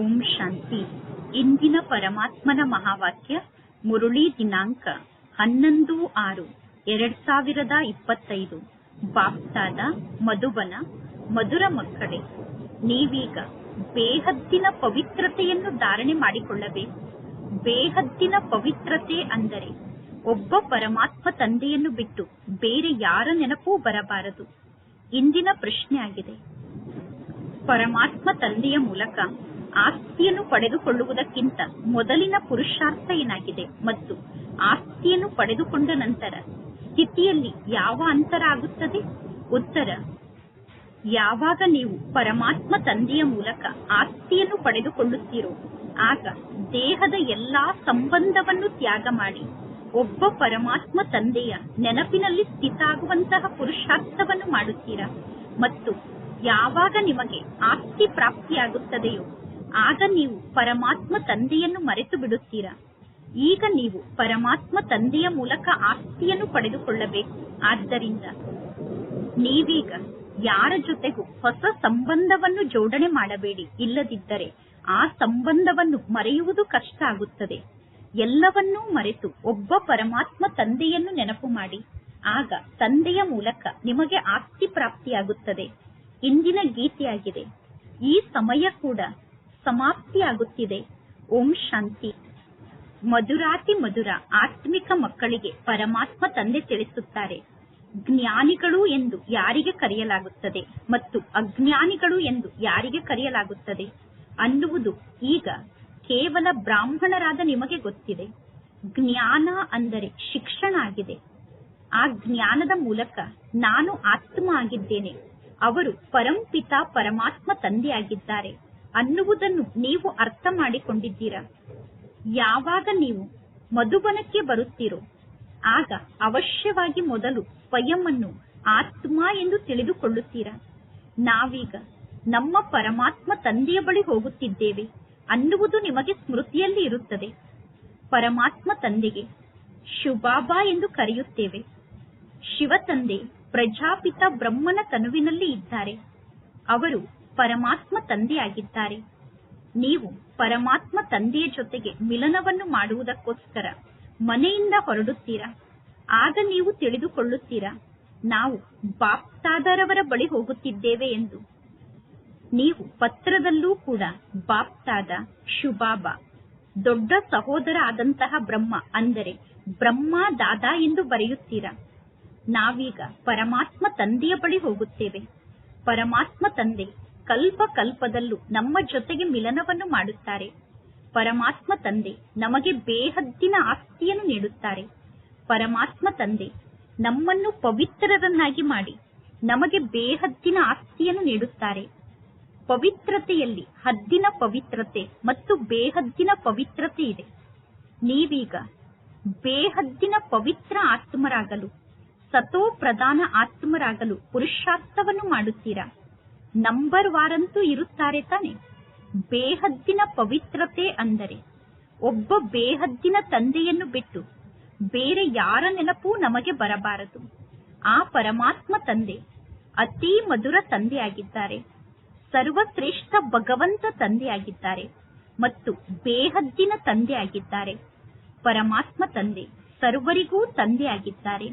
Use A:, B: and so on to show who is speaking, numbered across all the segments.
A: ಓಂ ಶಾಂತಿ. ಇಂದಿನ ಪರಮಾತ್ಮನ ಮಹಾವಾಕ್ಯ, ಮುರುಳಿ ದಿನಾಂಕ ಹನ್ನೊಂದು ಆರು, ಎರಡ್ ಸಾವಿರದ ಇಪ್ಪತ್ತೈದು. ಬಾಪ್ತಾದ, ಮಧುಬನ, ಮಧುರ ಮಕ್ಕಳೇ, ನೀವೀಗ ಬೇಹದ್ದಿನ ಪವಿತ್ರತೆಯನ್ನು ಧಾರಣೆ ಮಾಡಿಕೊಳ್ಳಬೇಕು. ಬೇಹದ್ದಿನ ಪವಿತ್ರತೆ ಅಂದರೆ ಒಬ್ಬ ಪರಮಾತ್ಮ ತಂದೆಯನ್ನು ಬಿಟ್ಟು ಬೇರೆ ಯಾರ ನೆನಪೂ ಬರಬಾರದು. ಇಂದಿನ ಪ್ರಶ್ನೆ ಆಗಿದೆ ಪರಮಾತ್ಮ ತಂದೆಯ ಮೂಲಕ ಆಸ್ತಿಯನ್ನು ಪಡೆದುಕೊಳ್ಳುವುದಕ್ಕಿಂತ ಮೊದಲಿನ ಪುರುಷಾರ್ಥ ಏನಾಗಿದೆ ಮತ್ತು ಆಸ್ತಿಯನ್ನು ಪಡೆದುಕೊಂಡ ನಂತರ ಸ್ಥಿತಿಯಲ್ಲಿ ಯಾವ ಅಂತರ ಆಗುತ್ತದೆ? ಉತ್ತರ, ಯಾವಾಗ ನೀವು ಪರಮಾತ್ಮ ತಂದೆಯ ಮೂಲಕ ಆಸ್ತಿಯನ್ನು ಪಡೆದುಕೊಳ್ಳುತ್ತೀರೋ, ಆಗ ದೇಹದ ಎಲ್ಲಾ ಸಂಬಂಧವನ್ನು ತ್ಯಾಗ ಮಾಡಿ ಒಬ್ಬ ಪರಮಾತ್ಮ ತಂದೆಯ ನೆನಪಿನಲ್ಲಿ ಸ್ಥಿತಾಗುವಂತಹ ಪುರುಷಾರ್ಥವನ್ನು ಮಾಡುತ್ತೀರಾ? ಮತ್ತು ಯಾವಾಗ ನಿಮಗೆ ಆಸ್ತಿ ಪ್ರಾಪ್ತಿಯಾಗುತ್ತದೆಯೋ ಆಗ ನೀವು ಪರಮಾತ್ಮ ತಂದೆಯನ್ನು ಮರೆತು ಬಿಡುತ್ತೀರಾ? ಈಗ ನೀವು ಪರಮಾತ್ಮ ತಂದೆಯ ಮೂಲಕ ಆಸ್ತಿಯನ್ನು ಪಡೆದುಕೊಳ್ಳಬೇಕು. ಆದ್ದರಿಂದ ನೀವೀಗ ಯಾರ ಜೊತೆಗೂ ಹೊಸ ಸಂಬಂಧವನ್ನು ಜೋಡಣೆ ಮಾಡಬೇಡಿ. ಇಲ್ಲದಿದ್ದರೆ ಆ ಸಂಬಂಧವನ್ನು ಮರೆಯುವುದು ಕಷ್ಟ ಆಗುತ್ತದೆ. ಎಲ್ಲವನ್ನೂ ಮರೆತು ಒಬ್ಬ ಪರಮಾತ್ಮ ತಂದೆಯನ್ನು ನೆನಪು ಮಾಡಿ. ಆಗ ತಂದೆಯ ಮೂಲಕ ನಿಮಗೆ ಆಸ್ತಿ ಪ್ರಾಪ್ತಿಯಾಗುತ್ತದೆ. ಇಂದಿನ ಗೀತೆಯಾಗಿದೆ. ಈ ಸಮಯ ಕೂಡ ಸಮಾಪ್ತಿಯಾಗುತ್ತಿದೆ. ಓಂ ಶಾಂತಿ. ಮಧುರಾತಿ ಮಧುರ ಆತ್ಮಿಕ ಮಕ್ಕಳಿಗೆ ಪರಮಾತ್ಮ ತಂದೆ ತಿಳಿಸುತ್ತಾರೆ. ಜ್ಞಾನಿಗಳು ಎಂದು ಯಾರಿಗೆ ಕರೆಯಲಾಗುತ್ತದೆ ಮತ್ತು ಅಜ್ಞಾನಿಗಳು ಎಂದು ಯಾರಿಗೆ ಕರೆಯಲಾಗುತ್ತದೆ? ಅನ್ನುವುದು ಈಗ ಕೇವಲ ಬ್ರಾಹ್ಮಣರಾದ ನಿಮಗೆ ಗೊತ್ತಿದೆ. ಜ್ಞಾನ ಅಂದರೆ ಶಿಕ್ಷಣ ಆಗಿದೆ. ಆ ಜ್ಞಾನದ ಮೂಲಕ ನಾನು ಆತ್ಮ ಆಗಿದ್ದೇನೆ. ಅವರು ಪರಂಪಿತ ಪರಮಾತ್ಮ ತಂದೆಯಾಗಿದ್ದಾರೆ. ಅನ್ನುವುದನ್ನು ನೀವು ಅರ್ಥ ಮಾಡಿಕೊಂಡಿದ್ದೀರಾ? ಯಾವಾಗ ನೀವು ಮಧುಬನಕ್ಕೆ ಬರುತ್ತೀರೋ, ಆಗ ಅವಶ್ಯವಾಗಿ ಮೊದಲು ಸ್ವಯಂ ಅನ್ನು ಆತ್ಮ ಎಂದು ತಿಳಿದುಕೊಳ್ಳುತ್ತೀರಾ? ನಾವೀಗ ನಮ್ಮ ಪರಮಾತ್ಮ ತಂದೆಯ ಬಳಿ ಹೋಗುತ್ತಿದ್ದೇವೆ ಅನ್ನುವುದು ನಿಮಗೆ ಸ್ಮೃತಿಯಲ್ಲಿ ಇರುತ್ತದೆ. ಪರಮಾತ್ಮ ತಂದೆಗೆ ಶುಭಾಬಾ ಎಂದು ಕರೆಯುತ್ತೇವೆ. ಶಿವ ತಂದೆ ಪ್ರಜಾಪಿತ ಬ್ರಹ್ಮನ ತನುವಿನಲ್ಲಿ ಇದ್ದಾರೆ. ಅವರು ಪರಮಾತ್ಮ ತಂದೆಯಾಗಿದ್ದಾರೆ. ನೀವು ಪರಮಾತ್ಮ ತಂದೆಯ ಜೊತೆಗೆ ಮಿಲನವನ್ನು ಮಾಡುವುದಕ್ಕೋಸ್ಕರ ಮನೆಯಿಂದ ಹೊರಡುತ್ತೀರಾ? ಆಗ ನೀವು ತಿಳಿದುಕೊಳ್ಳುತ್ತೀರಾ, ನಾವು ಬಾಪ್ತಾದರವರ ಬಳಿ ಹೋಗುತ್ತಿದ್ದೇವೆ ಎಂದು. ನೀವು ಪತ್ರದಲ್ಲೂ ಕೂಡ ಬಾಪ್ತಾದ ಶುಭಾಬ ದೊಡ್ಡ ಸಹೋದರ ಆದಂತಹ ಬ್ರಹ್ಮ ಅಂದರೆ ಬ್ರಹ್ಮ ದಾದಾ ಎಂದು ಬರೆಯುತ್ತೀರಾ? ನಾವೀಗ ಪರಮಾತ್ಮ ತಂದೆಯ ಬಳಿ ಹೋಗುತ್ತೇವೆ. ಪರಮಾತ್ಮ ತಂದೆ ಕಲ್ಪ ಕಲ್ಪದಲ್ಲೂ ನಮ್ಮ ಜೊತೆಗೆ ಮಿಲನವನ್ನು ಮಾಡುತ್ತಾರೆ. ಪರಮಾತ್ಮ ತಂದೆ ನಮಗೆ ಬೇಹದ್ದಿನ ಆಸ್ತಿಯನ್ನು ನೀಡುತ್ತಾರೆ. ಪರಮಾತ್ಮ ತಂದೆ ನಮ್ಮನ್ನು ಪವಿತ್ರರನ್ನಾಗಿ ಮಾಡಿ ನಮಗೆ ಬೇಹದ್ದಿನ ಆಸ್ತಿಯನ್ನು ನೀಡುತ್ತಾರೆ. ಪವಿತ್ರತೆಯಲ್ಲಿ ಹದ್ದಿನ ಪವಿತ್ರತೆ ಮತ್ತು ಬೇಹದ್ದಿನ ಪವಿತ್ರತೆ ಇದೆ. ನೀವೀಗ ಬೇಹದ್ದಿನ ಪವಿತ್ರ ಆತ್ಮರಾಗಲು ಸತೋ ಪ್ರಧಾನ ಆತ್ಮರಾಗಲು ಪುರುಷಾರ್ಥವನ್ನು ಮಾಡುತ್ತೀರಾ? ನಂಬರ್ ವಾರಂತೂ ಇರುತ್ತಾರೆ ತಾನೆ. ಬೇಹದ್ದಿನ ಪವಿತ್ರತೆ ಅಂದರೆ ಒಬ್ಬ ಬೇಹದ್ದಿನ ತಂದೆಯನ್ನು ಬಿಟ್ಟು ಬೇರೆ ಯಾರ ನೆನಪೂ ನಮಗೆ ಬರಬಾರದು. ಆ ಪರಮಾತ್ಮ ತಂದೆ ಅತೀ ಮಧುರ ತಂದೆಯಾಗಿದ್ದಾರೆ. ಸರ್ವಶ್ರೇಷ್ಠ ಭಗವಂತ ತಂದೆಯಾಗಿದ್ದಾರೆ ಮತ್ತು ಬೇಹದ್ದಿನ ತಂದೆಯಾಗಿದ್ದಾರೆ. ಪರಮಾತ್ಮ ತಂದೆ ಸರ್ವರಿಗೂ ತಂದೆಯಾಗಿದ್ದಾರೆ.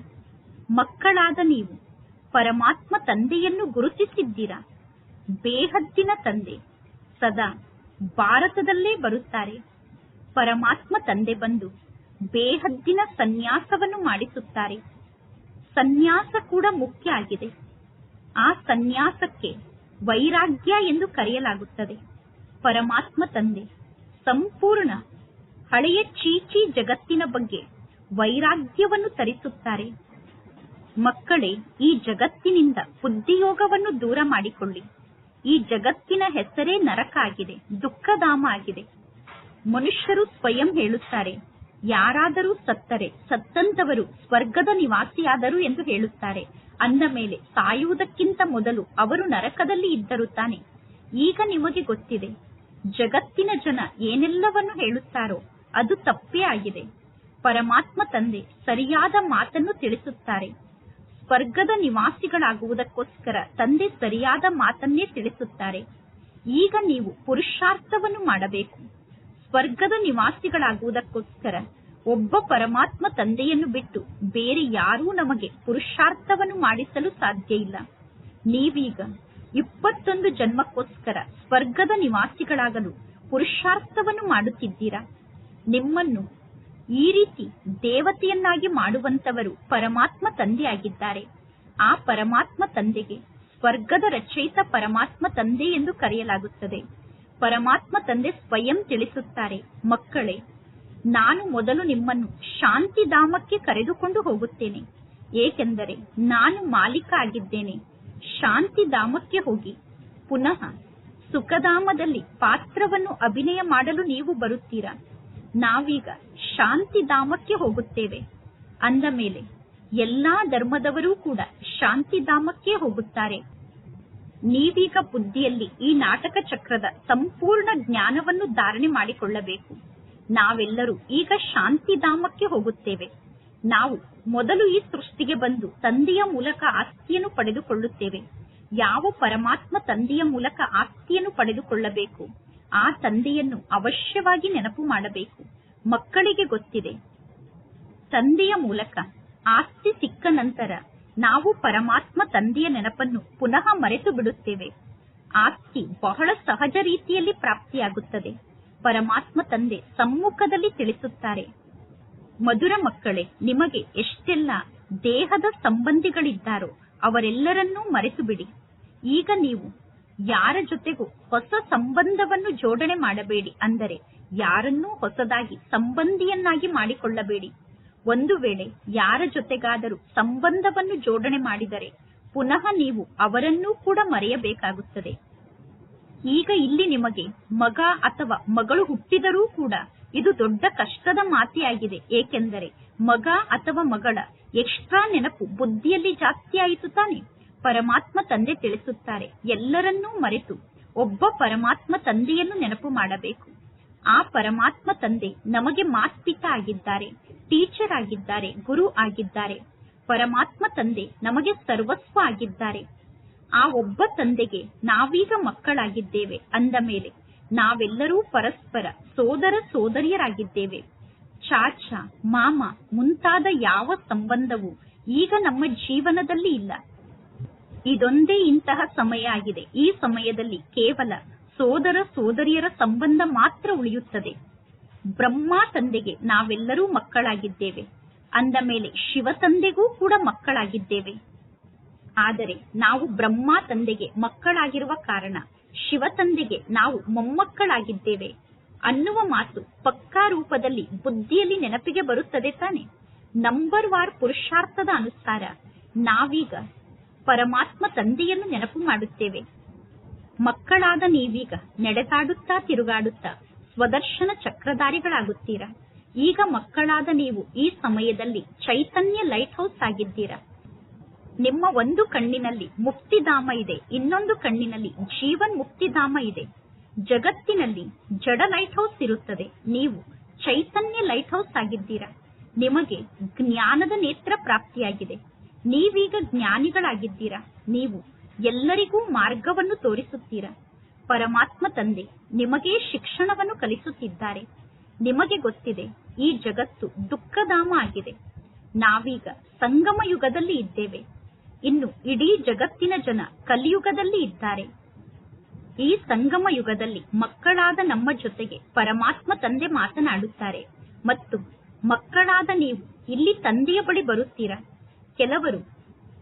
A: ಮಕ್ಕಳಾದ ನೀವು ಪರಮಾತ್ಮ ತಂದೆಯನ್ನು ಗುರುತಿಸಿದ್ದೀರಾ? ಬೇಹದ್ದಿನ ತಂದೆ. ಸದಾ ಭಾರತದಲ್ಲೇ ಬರುತ್ತಾರೆ. ಪರಮಾತ್ಮ ತಂದೆ ಬಂದು ಬೇಹದ್ದಿನ ಸನ್ಯಾಸವನ್ನು ಮಾಡಿಸುತ್ತಾರೆ. ಸನ್ಯಾಸ ಕೂಡ ಮುಖ್ಯ ಆಗಿದೆ. ಆ ಸನ್ಯಾಸಕ್ಕೆ ವೈರಾಗ್ಯ ಎಂದು ಕರೆಯಲಾಗುತ್ತದೆ. ಪರಮಾತ್ಮ ತಂದೆ, ಸಂಪೂರ್ಣ ಹಳೆಯ ಚೀಚಿ ಜಗತ್ತಿನ ಬಗ್ಗೆ ವೈರಾಗ್ಯವನ್ನು ತರಿಸುತ್ತಾರೆ. ಮಕ್ಕಳೇ, ಈ ಜಗತ್ತಿನಿಂದ ಬುದ್ಧಿಯೋಗವನ್ನು ದೂರ ಮಾಡಿಕೊಳ್ಳಿ. ಈ ಜಗತ್ತಿನ ಹೆಸರೇ ನರಕ ಆಗಿದೆ ದುಃಖಧಾಮ ಆಗಿದೆ ಮನುಷ್ಯರು ಸ್ವಯಂ ಹೇಳುತ್ತಾರೆ, ಯಾರಾದರೂ ಸತ್ತರೆ, ಸತ್ತಂತವರು ಸ್ವರ್ಗದ ನಿವಾಸಿಯಾದರು ಎಂದು ಹೇಳುತ್ತಾರೆ. ಅಂದ ಮೇಲೆ ಸಾಯುವುದಕ್ಕಿಂತ ಮೊದಲು ಅವರು ನರಕದಲ್ಲಿ ಇದ್ದರು ತಾನೆ. ಈಗ ನಿಮಗೆ ಗೊತ್ತಿದೆ, ಜಗತ್ತಿನ ಜನ ಏನೆಲ್ಲವನ್ನು ಹೇಳುತ್ತಾರೋ ಅದು ತಪ್ಪೇ ಆಗಿದೆ. ಪರಮಾತ್ಮ ತಂದೆ ಸರಿಯಾದ ಮಾತನ್ನು ತಿಳಿಸುತ್ತಾರೆ. ಸ್ವರ್ಗದ ನಿವಾಸಿಗಳಾಗುವುದಕ್ಕೋಸ್ಕರ ತಂದೆ ಸರಿಯಾದ ಮಾತನ್ನೇ ತಿಳಿಸುತ್ತಾರೆ. ಈಗ ನೀವು ಪುರುಷಾರ್ಥವನ್ನು ಮಾಡಬೇಕು. ಸ್ವರ್ಗದ ನಿವಾಸಿಗಳಾಗುವುದಕ್ಕೋಸ್ಕರ ಒಬ್ಬ ಪರಮಾತ್ಮ ತಂದೆಯನ್ನು ಬಿಟ್ಟು ಬೇರೆ ಯಾರೂ ನಮಗೆ ಪುರುಷಾರ್ಥವನ್ನು ಮಾಡಿಸಲು ಸಾಧ್ಯ ಇಲ್ಲ. ನೀವೀಗ ಇಪ್ಪತ್ತೊಂದು ಜನ್ಮಕ್ಕೋಸ್ಕರ ಸ್ವರ್ಗದ ನಿವಾಸಿಗಳಾಗಲು ಪುರುಷಾರ್ಥವನ್ನು ಮಾಡುತ್ತಿದ್ದೀರಾ? ನಿಮ್ಮನ್ನು ಈ ರೀತಿ ದೇವತೆಯನ್ನಾಗಿ ಮಾಡುವಂತವರು ಪರಮಾತ್ಮ ತಂದೆಯಾಗಿದ್ದಾರೆ. ಆ ಪರಮಾತ್ಮ ತಂದೆಗೆ ಸ್ವರ್ಗದ ರಚಯಿತ ಪರಮಾತ್ಮ ತಂದೆ ಎಂದು ಕರೆಯಲಾಗುತ್ತದೆ. ಪರಮಾತ್ಮ ತಂದೆ ಸ್ವಯಂ ತಿಳಿಸುತ್ತಾರೆ, ಮಕ್ಕಳೇ, ನಾನು ಮೊದಲು ನಿಮ್ಮನ್ನು ಶಾಂತಿಧಾಮಕ್ಕೆ ಕರೆದುಕೊಂಡು ಹೋಗುತ್ತೇನೆ. ಏಕೆಂದರೆ ನಾನು ಮಾಲೀಕ ಆಗಿದ್ದೇನೆ. ಶಾಂತಿಧಾಮಕ್ಕೆ ಹೋಗಿ. ಪುನಃ ಸುಖಧಾಮದಲ್ಲಿ ಪಾತ್ರವನ್ನು ಅಭಿನಯ ಮಾಡಲು ನೀವು ಬರುತ್ತೀರಾ? ನಾವೀಗ ಶಾಂತಿಧಾಮಕ್ಕೆ ಹೋಗುತ್ತೇವೆ. ಅಂದ ಮೇಲೆ ಎಲ್ಲಾ ಧರ್ಮದವರೂ ಕೂಡ ಶಾಂತಿಧಾಮಕ್ಕೆ ಹೋಗುತ್ತಾರೆ. ನೀವೀಗ ಬುದ್ಧಿಯಲ್ಲಿ ಈ ನಾಟಕ ಚಕ್ರದ ಸಂಪೂರ್ಣ ಜ್ಞಾನವನ್ನು ಧಾರಣೆ ಮಾಡಿಕೊಳ್ಳಬೇಕು. ನಾವೆಲ್ಲರೂ ಈಗ ಶಾಂತಿಧಾಮಕ್ಕೆ ಹೋಗುತ್ತೇವೆ. ನಾವು ಮೊದಲು ಈ ಸೃಷ್ಟಿಗೆ ಬಂದು ತಂದೆಯ ಮೂಲಕ ಆಸ್ತಿಯನ್ನು ಪಡೆದುಕೊಳ್ಳುತ್ತೇವೆ. ಯಾವ ಪರಮಾತ್ಮ ತಂದೆಯ ಮೂಲಕ ಆಸ್ತಿಯನ್ನು ಪಡೆದುಕೊಳ್ಳಬೇಕು. ಆ ತಂದೆಯನ್ನು ಅವಶ್ಯವಾಗಿ ನೆನಪು ಮಾಡಬೇಕು. ಮಕ್ಕಳಿಗೆ ಗೊತ್ತಿದೆ. ತಂದೆಯ ಮೂಲಕ ಆಸ್ತಿ ಸಿಕ್ಕ ನಂತರ ನಾವು ಪರಮಾತ್ಮ ತಂದೆಯ ನೆನಪನ್ನು ಪುನಃ ಮರೆತು ಬಿಡುತ್ತೇವೆ. ಆಸ್ತಿ ಬಹಳ ಸಹಜ ರೀತಿಯಲ್ಲಿ ಪ್ರಾಪ್ತಿಯಾಗುತ್ತದೆ. ಪರಮಾತ್ಮ ತಂದೆ ಸಮ್ಮುಖದಲ್ಲಿ ತಿಳಿಸುತ್ತಾರೆ, ಮಧುರ ಮಕ್ಕಳೇ, ನಿಮಗೆ ಎಷ್ಟೆಲ್ಲ ದೇಹದ ಸಂಬಂಧಿಗಳಿದ್ದಾರೋ ಅವರೆಲ್ಲರನ್ನೂ ಮರೆತು ಬಿಡಿ ಈಗ ನೀವು ಯಾರ ಜೊತೆಗೂ ಹೊಸ ಸಂಬಂಧವನ್ನು ಜೋಡಣೆ ಮಾಡಬೇಡಿ ಅಂದರೆ ಯಾರನ್ನೂ ಹೊಸದಾಗಿ, ಸಂಬಂಧಿಯನ್ನಾಗಿ ಮಾಡಿಕೊಳ್ಳಬೇಡಿ. ಒಂದು ವೇಳೆ ಯಾರ ಜೊತೆಗಾದರೂ ಸಂಬಂಧವನ್ನು ಜೋಡಣೆ ಮಾಡಿದರೆ, ಪುನಃ ನೀವು ಅವರನ್ನೂ ಕೂಡ ಮರೆಯಬೇಕಾಗುತ್ತದೆ. ಈಗ ಇಲ್ಲಿ ನಿಮಗೆ ಮಗ ಅಥವಾ ಮಗಳು ಹುಟ್ಟಿದರೂ ಕೂಡ ಇದು ದೊಡ್ಡ ಕಷ್ಟದ ಮಾತಿಯಾಗಿದೆ. ಏಕೆಂದರೆ ಮಗ ಅಥವಾ ಮಗಳ ಎಕ್ಸ್ಟ್ರಾ ನೆನಪು ಬುದ್ಧಿಯಲ್ಲಿ ಜಾಸ್ತಿ ಆಯಿತು ತಾನೆ? ಪರಮಾತ್ಮ ತಂದೆ ತಿಳಿಸುತ್ತಾರೆ, ಎಲ್ಲರನ್ನೂ ಮರೆತು ಒಬ್ಬ ಪರಮಾತ್ಮ ತಂದೆಯನ್ನು ನೆನಪು ಮಾಡಬೇಕು. ಆ ಪರಮಾತ್ಮ ತಂದೆ ನಮಗೆ ಮಾಸ್ಪಿತ ಆಗಿದ್ದಾರೆ, ಟೀಚರ್ ಆಗಿದ್ದಾರೆ, ಗುರು ಆಗಿದ್ದಾರೆ. ಪರಮಾತ್ಮ ತಂದೆ ನಮಗೆ ಸರ್ವಸ್ವ ಆಗಿದ್ದಾರೆ. ಆ ಒಬ್ಬ ತಂದೆಗೆ ನಾವೀಗ ಮಕ್ಕಳಾಗಿದ್ದೇವೆ ಅಂದ ಮೇಲೆ ನಾವೆಲ್ಲರೂ ಪರಸ್ಪರ ಸೋದರ ಸೋದರಿಯರಾಗಿದ್ದೇವೆ. ಚಾಚ, ಮಾಮ ಮುಂತಾದ ಯಾವ ಸಂಬಂಧವೂ ಈಗ ನಮ್ಮ ಜೀವನದಲ್ಲಿ ಇಲ್ಲ. ಇದೊಂದೇ ಇಂತಹ ಸಮಯ ಆಗಿದೆ. ಈ ಸಮಯದಲ್ಲಿ ಕೇವಲ ಸೋದರ ಸೋದರಿಯರ ಸಂಬಂಧ ಮಾತ್ರ ಉಳಿಯುತ್ತದೆ. ಬ್ರಹ್ಮ ತಂದೆಗೆ ನಾವೆಲ್ಲರೂ ಮಕ್ಕಳಾಗಿದ್ದೇವೆ. ಅಂದ ಮೇಲೆ ಶಿವ ತಂದೆಗೂ ಕೂಡ ಮಕ್ಕಳಾಗಿದ್ದೇವೆ. ಆದರೆ ನಾವು ಬ್ರಹ್ಮ ತಂದೆಗೆ ಮಕ್ಕಳಾಗಿರುವ ಕಾರಣ ಶಿವ ತಂದೆಗೆ ನಾವು ಮೊಮ್ಮಕ್ಕಳಾಗಿದ್ದೇವೆ ಅನ್ನುವ ಮಾತು ಪಕ್ಕಾ ರೂಪದಲ್ಲಿ ಬುದ್ಧಿಯಲ್ಲಿ ನೆನಪಿಗೆ ಬರುತ್ತದೆ ತಾನೆ. ನಂಬರ್ ವಾರ್ ಪುರುಷಾರ್ಥದ ಅನುಸಾರ ನಾವೀಗ ಪರಮಾತ್ಮ ತಂದೆಯನ್ನು ನೆನಪು ಮಾಡುತ್ತೇವೆ. ಮಕ್ಕಳಾದ ನೀವೀಗ ನಡೆದಾಡುತ್ತಾ ತಿರುಗಾಡುತ್ತಾ ಸ್ವದರ್ಶನ ಚಕ್ರಧಾರಿಗಳಾಗುತ್ತೀರಾ? ಈಗ ಮಕ್ಕಳಾದ ನೀವು ಈ ಸಮಯದಲ್ಲಿ ಚೈತನ್ಯ ಲೈಟ್ ಹೌಸ್ ಆಗಿದ್ದೀರಾ. ನಿಮ್ಮ ಒಂದು ಕಣ್ಣಿನಲ್ಲಿ ಮುಕ್ತಿಧಾಮ ಇದೆ, ಇನ್ನೊಂದು ಕಣ್ಣಿನಲ್ಲಿ ಜೀವನ್ ಮುಕ್ತಿಧಾಮ ಇದೆ. ಜಗತ್ತಿನಲ್ಲಿ ಜಡ ಲೈಟ್ ಹೌಸ್ ಇರುತ್ತದೆ, ನೀವು ಚೈತನ್ಯ ಲೈಟ್ ಹೌಸ್ ಆಗಿದ್ದೀರಾ. ನಿಮಗೆ ಜ್ಞಾನದ ನೇತ್ರ ಪ್ರಾಪ್ತಿಯಾಗಿದೆ. ನೀವೀಗ ಜ್ಞಾನಿಗಳಾಗಿದ್ದೀರಾ. ನೀವು ಎಲ್ಲರಿಗೂ ಮಾರ್ಗವನ್ನು ತೋರಿಸುತ್ತೀರಾ? ಪರಮಾತ್ಮ ತಂದೆ, ನಿಮಗೇ ಶಿಕ್ಷಣವನ್ನು ಕಲಿಸುತ್ತಿದ್ದಾರೆ. ನಿಮಗೆ ಗೊತ್ತಿದೆ, ಈ ಜಗತ್ತು ದುಃಖಧಾಮ ಆಗಿದೆ. ನಾವೀಗ ಸಂಗಮ ಯುಗದಲ್ಲಿ ಇದ್ದೇವೆ. ಇನ್ನು ಇಡೀ ಜಗತ್ತಿನ ಜನ ಕಲಿಯುಗದಲ್ಲಿ ಇದ್ದಾರೆ. ಈ ಸಂಗಮ ಯುಗದಲ್ಲಿ ಮಕ್ಕಳಾದ ನಮ್ಮ ಜೊತೆಗೆ ಪರಮಾತ್ಮ ತಂದೆ ಮಾತನಾಡುತ್ತಾರೆ. ಮತ್ತು ಮಕ್ಕಳಾದ ನೀವು ಇಲ್ಲಿ ತಂದೆಯ ಬಳಿ ಬರುತ್ತೀರಾ? ಕೆಲವರು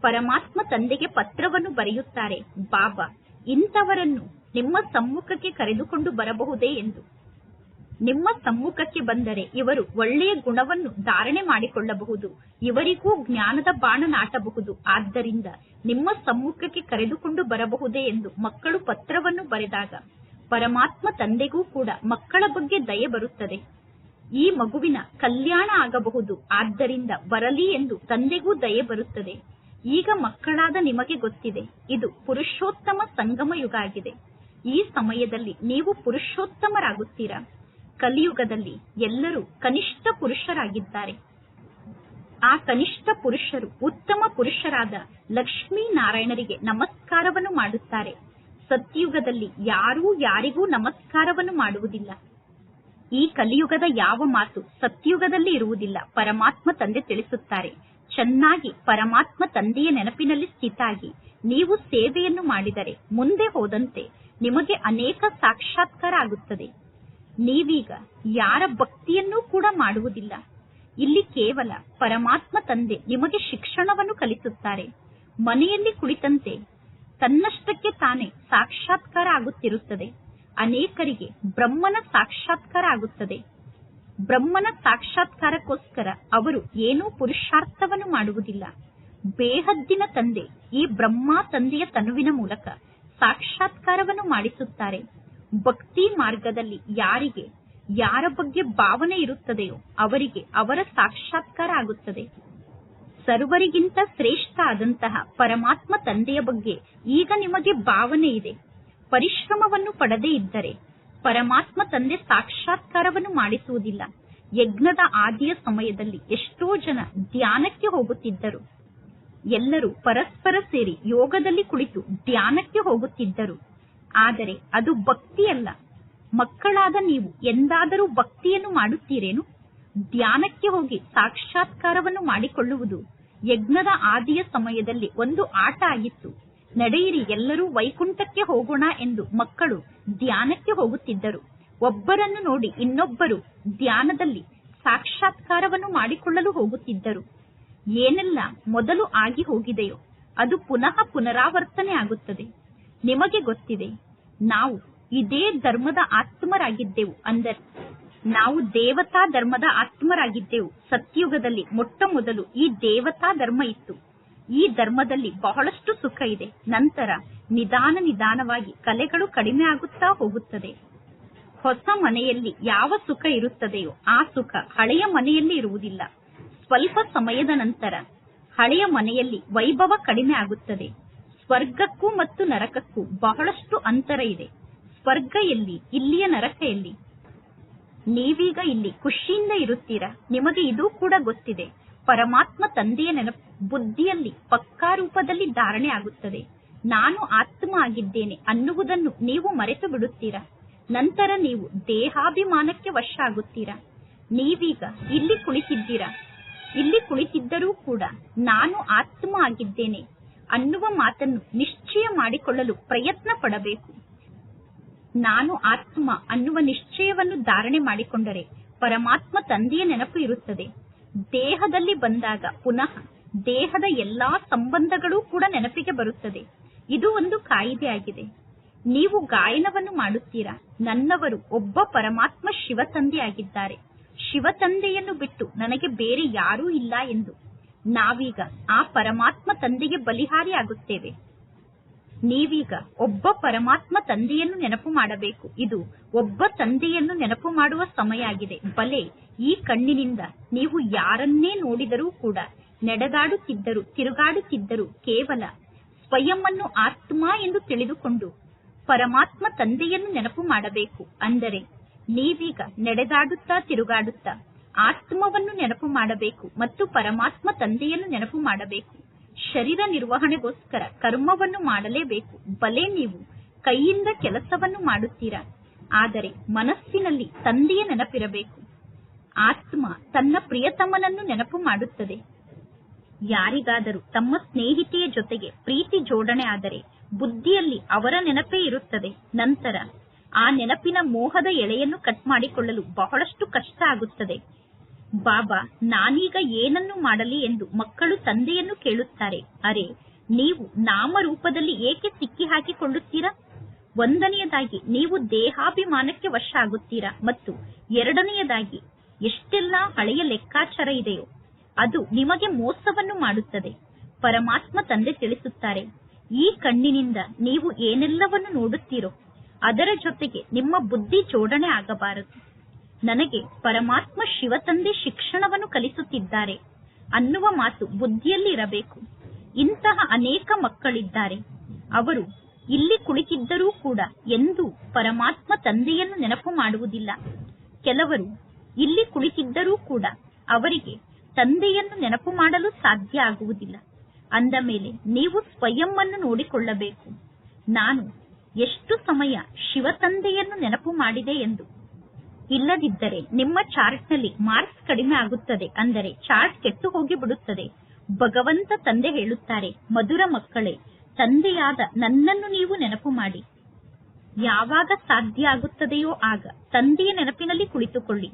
A: ಪರಮಾತ್ಮ ತಂದೆಗೆ ಪತ್ರವನ್ನು ಬರೆಯುತ್ತಾರೆ, ಬಾಬಾ, ಇಂಥವರನ್ನು ನಿಮ್ಮ ಸಮ್ಮುಖಕ್ಕೆ ಕರೆದುಕೊಂಡು ಬರಬಹುದೇ? ಎಂದು. ನಿಮ್ಮ ಸಮ್ಮುಖಕ್ಕೆ ಬಂದರೆ ಇವರು ಒಳ್ಳೆಯ ಗುಣವನ್ನು ಧಾರಣೆ ಮಾಡಿಕೊಳ್ಳಬಹುದು, ಇವರಿಗೂ ಜ್ಞಾನದ ಬಾಣ ನಾಟಬಹುದು. ಆದ್ದರಿಂದ ನಿಮ್ಮ ಸಮ್ಮುಖಕ್ಕೆ ಕರೆದುಕೊಂಡು ಬರಬಹುದೇ ಎಂದು ಮಕ್ಕಳು ಪತ್ರವನ್ನು ಬರೆದಾಗ, ಪರಮಾತ್ಮ ತಂದೆಗೂ ಕೂಡ ಮಕ್ಕಳ ಬಗ್ಗೆ ದಯೆ ಬರುತ್ತದೆ. ಈ ಮಗುವಿನ ಕಲ್ಯಾಣ ಆಗಬಹುದು, ಆದ್ದರಿಂದ ಬರಲಿ ಎಂದು ತಂದೆಗೂ ದಯೆ ಬರುತ್ತದೆ. ಈಗ ಮಕ್ಕಳಾದ ನಿಮಗೆ ಗೊತ್ತಿದೆ, ಇದು ಪುರುಷೋತ್ತಮ ಸಂಗಮ ಯುಗ ಆಗಿದೆ. ಈ ಸಮಯದಲ್ಲಿ ನೀವು ಪುರುಷೋತ್ತಮರಾಗುತ್ತೀರಾ? ಕಲಿಯುಗದಲ್ಲಿ ಎಲ್ಲರೂ ಕನಿಷ್ಠ ಪುರುಷರಾಗಿದ್ದಾರೆ. ಆ ಕನಿಷ್ಠ ಪುರುಷರು ಉತ್ತಮ ಪುರುಷರಾದ ಲಕ್ಷ್ಮೀ ನಾರಾಯಣರಿಗೆ ನಮಸ್ಕಾರವನ್ನು ಮಾಡುತ್ತಾರೆ. ಸತ್ಯುಗದಲ್ಲಿ ಯಾರೂ ಯಾರಿಗೂ ನಮಸ್ಕಾರವನ್ನು ಮಾಡುವುದಿಲ್ಲ. ಈ ಕಲಿಯುಗದ ಯಾವ ಮಾತು ಸತ್ಯುಗದಲ್ಲಿ ಇರುವುದಿಲ್ಲ, ಪರಮಾತ್ಮ ತಂದೆ ತಿಳಿಸುತ್ತಾರೆ. ಚೆನ್ನಾಗಿ ಪರಮಾತ್ಮ ತಂದೆಯ ನೆನಪಿನಲ್ಲಿ ಸ್ಥಿತಾಗಿ. ನೀವು ಸೇವೆಯನ್ನು ಮಾಡಿದರೆ ಮುಂದೆ ಹೋದಂತೆ ನಿಮಗೆ ಅನೇಕ ಸಾಕ್ಷಾತ್ಕಾರ ಆಗುತ್ತದೆ ನೀವೀಗ ಯಾರ ಭಕ್ತಿಯನ್ನೂ ಕೂಡ ಮಾಡುವುದಿಲ್ಲ. ಇಲ್ಲಿ ಕೇವಲ ಪರಮಾತ್ಮ ತಂದೆ ನಿಮಗೆ ಶಿಕ್ಷಣವನ್ನು ಕಲಿಸುತ್ತಾರೆ. ಮನೆಯಲ್ಲಿ ಕುಳಿತಂತೆ ತನ್ನಷ್ಟಕ್ಕೆ ತಾನೇ ಸಾಕ್ಷಾತ್ಕಾರ ಆಗುತ್ತಿರುತ್ತದೆ. ಅನೇಕರಿಗೆ ಬ್ರಹ್ಮನ ಸಾಕ್ಷಾತ್ಕಾರ ಆಗುತ್ತದೆ. ಬ್ರಹ್ಮನ ಸಾಕ್ಷಾತ್ಕಾರಕ್ಕೋಸ್ಕರ ಅವರು ಏನೂ ಪುರುಷಾರ್ಥವನ್ನು ಮಾಡುವುದಿಲ್ಲ. ಬೇಹದ್ದಿನ ತಂದೆ ಈ ಬ್ರಹ್ಮ ತಂದೆಯ ತನುವಿನ ಮೂಲಕ ಸಾಕ್ಷಾತ್ಕಾರವನ್ನು ಮಾಡಿಸುತ್ತಾರೆ. ಭಕ್ತಿ ಮಾರ್ಗದಲ್ಲಿ ಯಾರಿಗೆ, ಯಾರ ಬಗ್ಗೆ ಭಾವನೆ ಇರುತ್ತದೆಯೋ ಅವರಿಗೆ ಅವರ ಸಾಕ್ಷಾತ್ಕಾರ ಆಗುತ್ತದೆ. ಸರ್ವರಿಗಿಂತ ಶ್ರೇಷ್ಠ ಆದಂತಹ ಪರಮಾತ್ಮ ತಂದೆಯ ಬಗ್ಗೆ ಈಗ ನಿಮಗೆ ಭಾವನೆ ಇದೆ. ಪರಿಶ್ರಮವನ್ನು ಪಡದೇ ಇದ್ದರೆ ಪರಮಾತ್ಮ ತಂದೆ ಸಾಕ್ಷಾತ್ಕಾರವನ್ನು ಮಾಡಿಸುವುದಿಲ್ಲ. ಯಜ್ಞದ ಆದಿಯ ಸಮಯದಲ್ಲಿ ಎಷ್ಟೋ ಜನ ಧ್ಯಾನಕ್ಕೆ ಹೋಗುತ್ತಿದ್ದರು. ಎಲ್ಲರೂ ಪರಸ್ಪರ ಸೇರಿ ಯೋಗದಲ್ಲಿ ಕುಳಿತು ಧ್ಯಾನಕ್ಕೆ ಹೋಗುತ್ತಿದ್ದರು. ಆದರೆ ಅದು ಭಕ್ತಿಯಲ್ಲ. ಮಕ್ಕಳಾದ ನೀವು ಎಂದಾದರೂ ಭಕ್ತಿಯನ್ನು ಮಾಡುತ್ತೀರೇನು? ಧ್ಯಾನಕ್ಕೆ ಹೋಗಿ ಸಾಕ್ಷಾತ್ಕಾರವನ್ನು ಮಾಡಿಕೊಳ್ಳುವುದು ಯಜ್ಞದ ಆದಿಯ ಸಮಯದಲ್ಲಿ ಒಂದು ಆಟ ಆಗಿತ್ತು. ನಡೆಯಿರಿ, ಎಲ್ಲರೂ ವೈಕುಂಠಕ್ಕೆ ಹೋಗೋಣ ಎಂದು ಮಕ್ಕಳು ಧ್ಯಾನಕ್ಕೆ ಹೋಗುತ್ತಿದ್ದರು. ಒಬ್ಬರನ್ನು ನೋಡಿ ಇನ್ನೊಬ್ಬರು ಧ್ಯಾನದಲ್ಲಿ ಸಾಕ್ಷಾತ್ಕಾರವನ್ನು ಮಾಡಿಕೊಳ್ಳಲು ಹೋಗುತ್ತಿದ್ದರು. ಏನೆಲ್ಲ ಮೊದಲು ಆಗಿ ಹೋಗಿದೆಯೋ ಅದು ಪುನಃ ಪುನರಾವರ್ತನೆ ಆಗುತ್ತದೆ. ನಿಮಗೆ ಗೊತ್ತಿದೆ, ನಾವು ಇದೇ ಧರ್ಮದ ಆತ್ಮರಾಗಿದ್ದೆವು ಅಂದರೆ, ನಾವು ದೇವತಾ ಧರ್ಮದ ಆತ್ಮರಾಗಿದ್ದೆವು. ಸತ್ಯುಗದಲ್ಲಿ ಮೊಟ್ಟ ಮೊದಲು ಈ ದೇವತಾ ಧರ್ಮ ಇತ್ತು. ಈ ಧರ್ಮದಲ್ಲಿ ಬಹಳಷ್ಟು ಸುಖ ಇದೆ. ನಂತರ ನಿಧಾನ ನಿಧಾನವಾಗಿ ಕಲೆಗಳು ಕಡಿಮೆ ಆಗುತ್ತಾ ಹೋಗುತ್ತದೆ. ಹೊಸ ಮನೆಯಲ್ಲಿ ಯಾವ ಸುಖ ಇರುತ್ತದೆಯೋ ಆ ಸುಖ ಹಳೆಯ ಮನೆಯಲ್ಲಿ ಇರುವುದಿಲ್ಲ. ಸ್ವಲ್ಪ ಸಮಯದ ನಂತರ ಹಳೆಯ ಮನೆಯಲ್ಲಿ ವೈಭವ ಕಡಿಮೆ ಆಗುತ್ತದೆ. ಸ್ವರ್ಗಕ್ಕೂ ಮತ್ತು ನರಕಕ್ಕೂ ಬಹಳಷ್ಟು ಅಂತರ ಇದೆ. ಸ್ವರ್ಗ ಎಲ್ಲಿ, ಇಲ್ಲಿಯ ನರಕ ಎಲ್ಲಿ? ನೀವೀಗ ಇಲ್ಲಿ ಖುಷಿಯಿಂದ ಇರುತ್ತೀರಾ? ನಿಮಗೆ ಇದು ಕೂಡ ಗೊತ್ತಿದೆ. ಪರಮಾತ್ಮ ತಂದೆಯ ನೆನಪು ಬುದ್ಧಿಯಲ್ಲಿ ಪಕ್ಕಾ ರೂಪದಲ್ಲಿ ಧಾರಣೆ ಆಗುತ್ತದೆ. ನಾನು ಆತ್ಮ ಆಗಿದ್ದೇನೆ ಅನ್ನುವುದನ್ನು ನೀವು ಮರೆತು ಬಿಡುತ್ತೀರಾ ನಂತರ ನೀವು ದೇಹಾಭಿಮಾನಕ್ಕೆ ವಶ ಆಗುತ್ತೀರಾ ನೀವೀಗ ಇಲ್ಲಿ ಕುಳಿತಿದ್ದೀರಾ? ಇಲ್ಲಿ ಕುಳಿತಿದ್ದರೂ ಕೂಡ ನಾನು ಆತ್ಮ ಆಗಿದ್ದೇನೆ ಅನ್ನುವ ಮಾತನ್ನು ನಿಶ್ಚಯ ಮಾಡಿಕೊಳ್ಳಲು ಪ್ರಯತ್ನ ಪಡಬೇಕು ನಾನು ಆತ್ಮ ಅನ್ನುವ ನಿಶ್ಚಯವನ್ನು ಧಾರಣೆ ಮಾಡಿಕೊಂಡರೆ ಪರಮಾತ್ಮ ತಂದೆಯ ನೆನಪು ಇರುತ್ತದೆ. ದೇಹದಲ್ಲಿ ಬಂದಾಗ ಪುನಃ ದೇಹದ ಎಲ್ಲಾ ಸಂಬಂಧಗಳು ಕೂಡ ನೆನಪಿಗೆ ಬರುತ್ತದೆ. ಇದು ಒಂದು ಕಾಯಿದೆ ಆಗಿದೆ ನೀವು ಗಾಯನವನ್ನು ಮಾಡುತ್ತೀರಾ? ನನ್ನವರು ಒಬ್ಬ ಪರಮಾತ್ಮ ಶಿವ ತಂದೆ ಆಗಿದ್ದಾರೆ ಶಿವ ತಂದೆಯನ್ನು ಬಿಟ್ಟು ನನಗೆ ಬೇರೆ ಯಾರೂ ಇಲ್ಲ ಎಂದು. ನಾವೀಗ ಆ ಪರಮಾತ್ಮ ತಂದೆಗೆ ಬಲಿಹಾರಿ ಆಗುತ್ತೇವೆ ನೀವೀಗ ಒಬ್ಬ ಪರಮಾತ್ಮ ತಂದೆಯನ್ನು ನೆನಪು ಮಾಡಬೇಕು. ಇದು ಒಬ್ಬ ತಂದೆಯನ್ನು ನೆನಪು ಮಾಡುವ ಸಮಯ ಆಗಿದೆ. ಬಲೆ ಈ ಕಣ್ಣಿನಿಂದ ನೀವು ಯಾರನ್ನೇ ನೋಡಿದರೂ ಕೂಡ ನಡೆದಾಡುತ್ತಿದ್ದರು, ತಿರುಗಾಡುತ್ತಿದ್ದರು ಕೇವಲ ಸ್ವಯಂವನ್ನು ಆತ್ಮ ಎಂದು ತಿಳಿದುಕೊಂಡು ಪರಮಾತ್ಮ ತಂದೆಯನ್ನು ನೆನಪು ಮಾಡಬೇಕು ಅಂದರೆ ನೀವೀಗ ನಡೆದಾಡುತ್ತಾ ತಿರುಗಾಡುತ್ತಾ ಆತ್ಮವನ್ನು ನೆನಪು ಮಾಡಬೇಕು ಮತ್ತು ಪರಮಾತ್ಮ ತಂದೆಯನ್ನು ನೆನಪು ಮಾಡಬೇಕು. ಶರೀರ ನಿರ್ವಹಣೆಗೋಸ್ಕರ ಕರ್ಮವನ್ನು ಮಾಡಲೇಬೇಕು, ಬಲೆ ನೀವು ಕೈಯಿಂದ ಕೆಲಸವನ್ನು ಮಾಡುತ್ತೀರಾ? ಆದರೆ ಮನಸ್ಸಿನಲ್ಲಿ ತಂದೆಯ ನೆನಪಿರಬೇಕು. ಆತ್ಮ ತನ್ನ ಪ್ರಿಯತಮನನ್ನು ನೆನಪು ಮಾಡುತ್ತದೆ. ಯಾರಿಗಾದರೂ ತಮ್ಮ ಸ್ನೇಹಿತೆಯ ಜೊತೆಗೆ ಪ್ರೀತಿ ಜೋಡಣೆ ಆದರೆ ಬುದ್ಧಿಯಲ್ಲಿ ಅವರ ನೆನಪೇ ಇರುತ್ತದೆ. ನಂತರ ಆ ನೆನಪಿನ ಮೋಹದ ಎಳೆಯನ್ನು ಕಟ್ ಮಾಡಿಕೊಳ್ಳಲು ಬಹಳಷ್ಟು ಕಷ್ಟ ಆಗುತ್ತದೆ. ಬಾಬಾ, ನಾನೀಗ ಏನನ್ನು ಮಾಡಲಿ? ಎಂದು ಮಕ್ಕಳು ತಂದೆಯನ್ನು ಕೇಳುತ್ತಾರೆ. ಅರೆ, ನೀವು ನಾಮರೂಪದಲ್ಲಿ ಏಕೆ ಸಿಕ್ಕಿ ಹಾಕಿಕೊಳ್ಳುತ್ತೀರಾ ಒಂದನೆಯದಾಗಿ, ನೀವು ದೇಹಾಭಿಮಾನಕ್ಕೆ ವಶ ಆಗುತ್ತೀರಾ? ಮತ್ತು ಎರಡನೆಯದಾಗಿ, ಎಷ್ಟೆಲ್ಲಾ ಹಳೆಯ ಲೆಕ್ಕಾಚಾರ ಇದೆಯೋ ಅದು ನಿಮಗೆ ಮೋಸವನ್ನು ಮಾಡುತ್ತದೆ. ಪರಮಾತ್ಮ ತಂದೆ ತಿಳಿಸುತ್ತಾರೆ, ಈ ಕಣ್ಣಿನಿಂದ ನೀವು ಏನೆಲ್ಲವನ್ನು ನೋಡುತ್ತೀರೋ, ಅದರ ಜೊತೆಗೆ ನಿಮ್ಮ ಬುದ್ಧಿ ಜೋಡಣೆ ಆಗಬಾರದು. ನನಗೆ ಪರಮಾತ್ಮ ಶಿವತಂದೆ ಶಿಕ್ಷಣವನ್ನು ಕಲಿಸುತ್ತಿದ್ದಾರೆ ಅನ್ನುವ ಮಾತು ಬುದ್ಧಿಯಲ್ಲಿ ಇರಬೇಕು ಇಂತಹ ಅನೇಕ ಮಕ್ಕಳಿದ್ದಾರೆ. ಅವರು ಇಲ್ಲಿ ಕುಳಿತಿದ್ದರೂ ಕೂಡ ಎಂದೂ ಪರಮಾತ್ಮ ತಂದೆಯನ್ನು ನೆನಪು ಮಾಡುವುದಿಲ್ಲ. ಕೆಲವರು ಇಲ್ಲಿ ಕುಳಿತಿದ್ದರೂ ಕೂಡ ಅವರಿಗೆ ತಂದೆಯನ್ನು ನೆನಪು ಮಾಡಲು ಸಾಧ್ಯ ಆಗುವುದಿಲ್ಲ. ಅಂದ ಮೇಲೆ, ನೀವು ಸ್ವಯಂ ಅನ್ನು ನೋಡಿಕೊಳ್ಳಬೇಕು. ನಾನು ಎಷ್ಟು ಸಮಯ ಶಿವತಂದೆಯನ್ನು ನೆನಪು ಮಾಡಿದೆ ಎಂದು. ಇಲ್ಲದಿದ್ದರೆ ನಿಮ್ಮ ಚಾರ್ಟ್ನಲ್ಲಿ ಮಾರ್ಕ್ಸ್ ಕಡಿಮೆ ಆಗುತ್ತದೆ ಅಂದರೆ ಚಾರ್ಟ್ ಕೆಟ್ಟು ಹೋಗಿ ಬಿಡುತ್ತದೆ ಭಗವಂತ ತಂದೆ ಹೇಳುತ್ತಾರೆ, ಮಧುರ ಮಕ್ಕಳೇ, ತಂದೆಯಾದ ನನ್ನನ್ನು ನೀವು ನೆನಪು ಮಾಡಿ. ಯಾವಾಗ ಸಾಧ್ಯ ಆಗುತ್ತದೆಯೋ ಆಗ ತಂದೆಯ ನೆನಪಿನಲ್ಲಿ ಕುಳಿತುಕೊಳ್ಳಿ.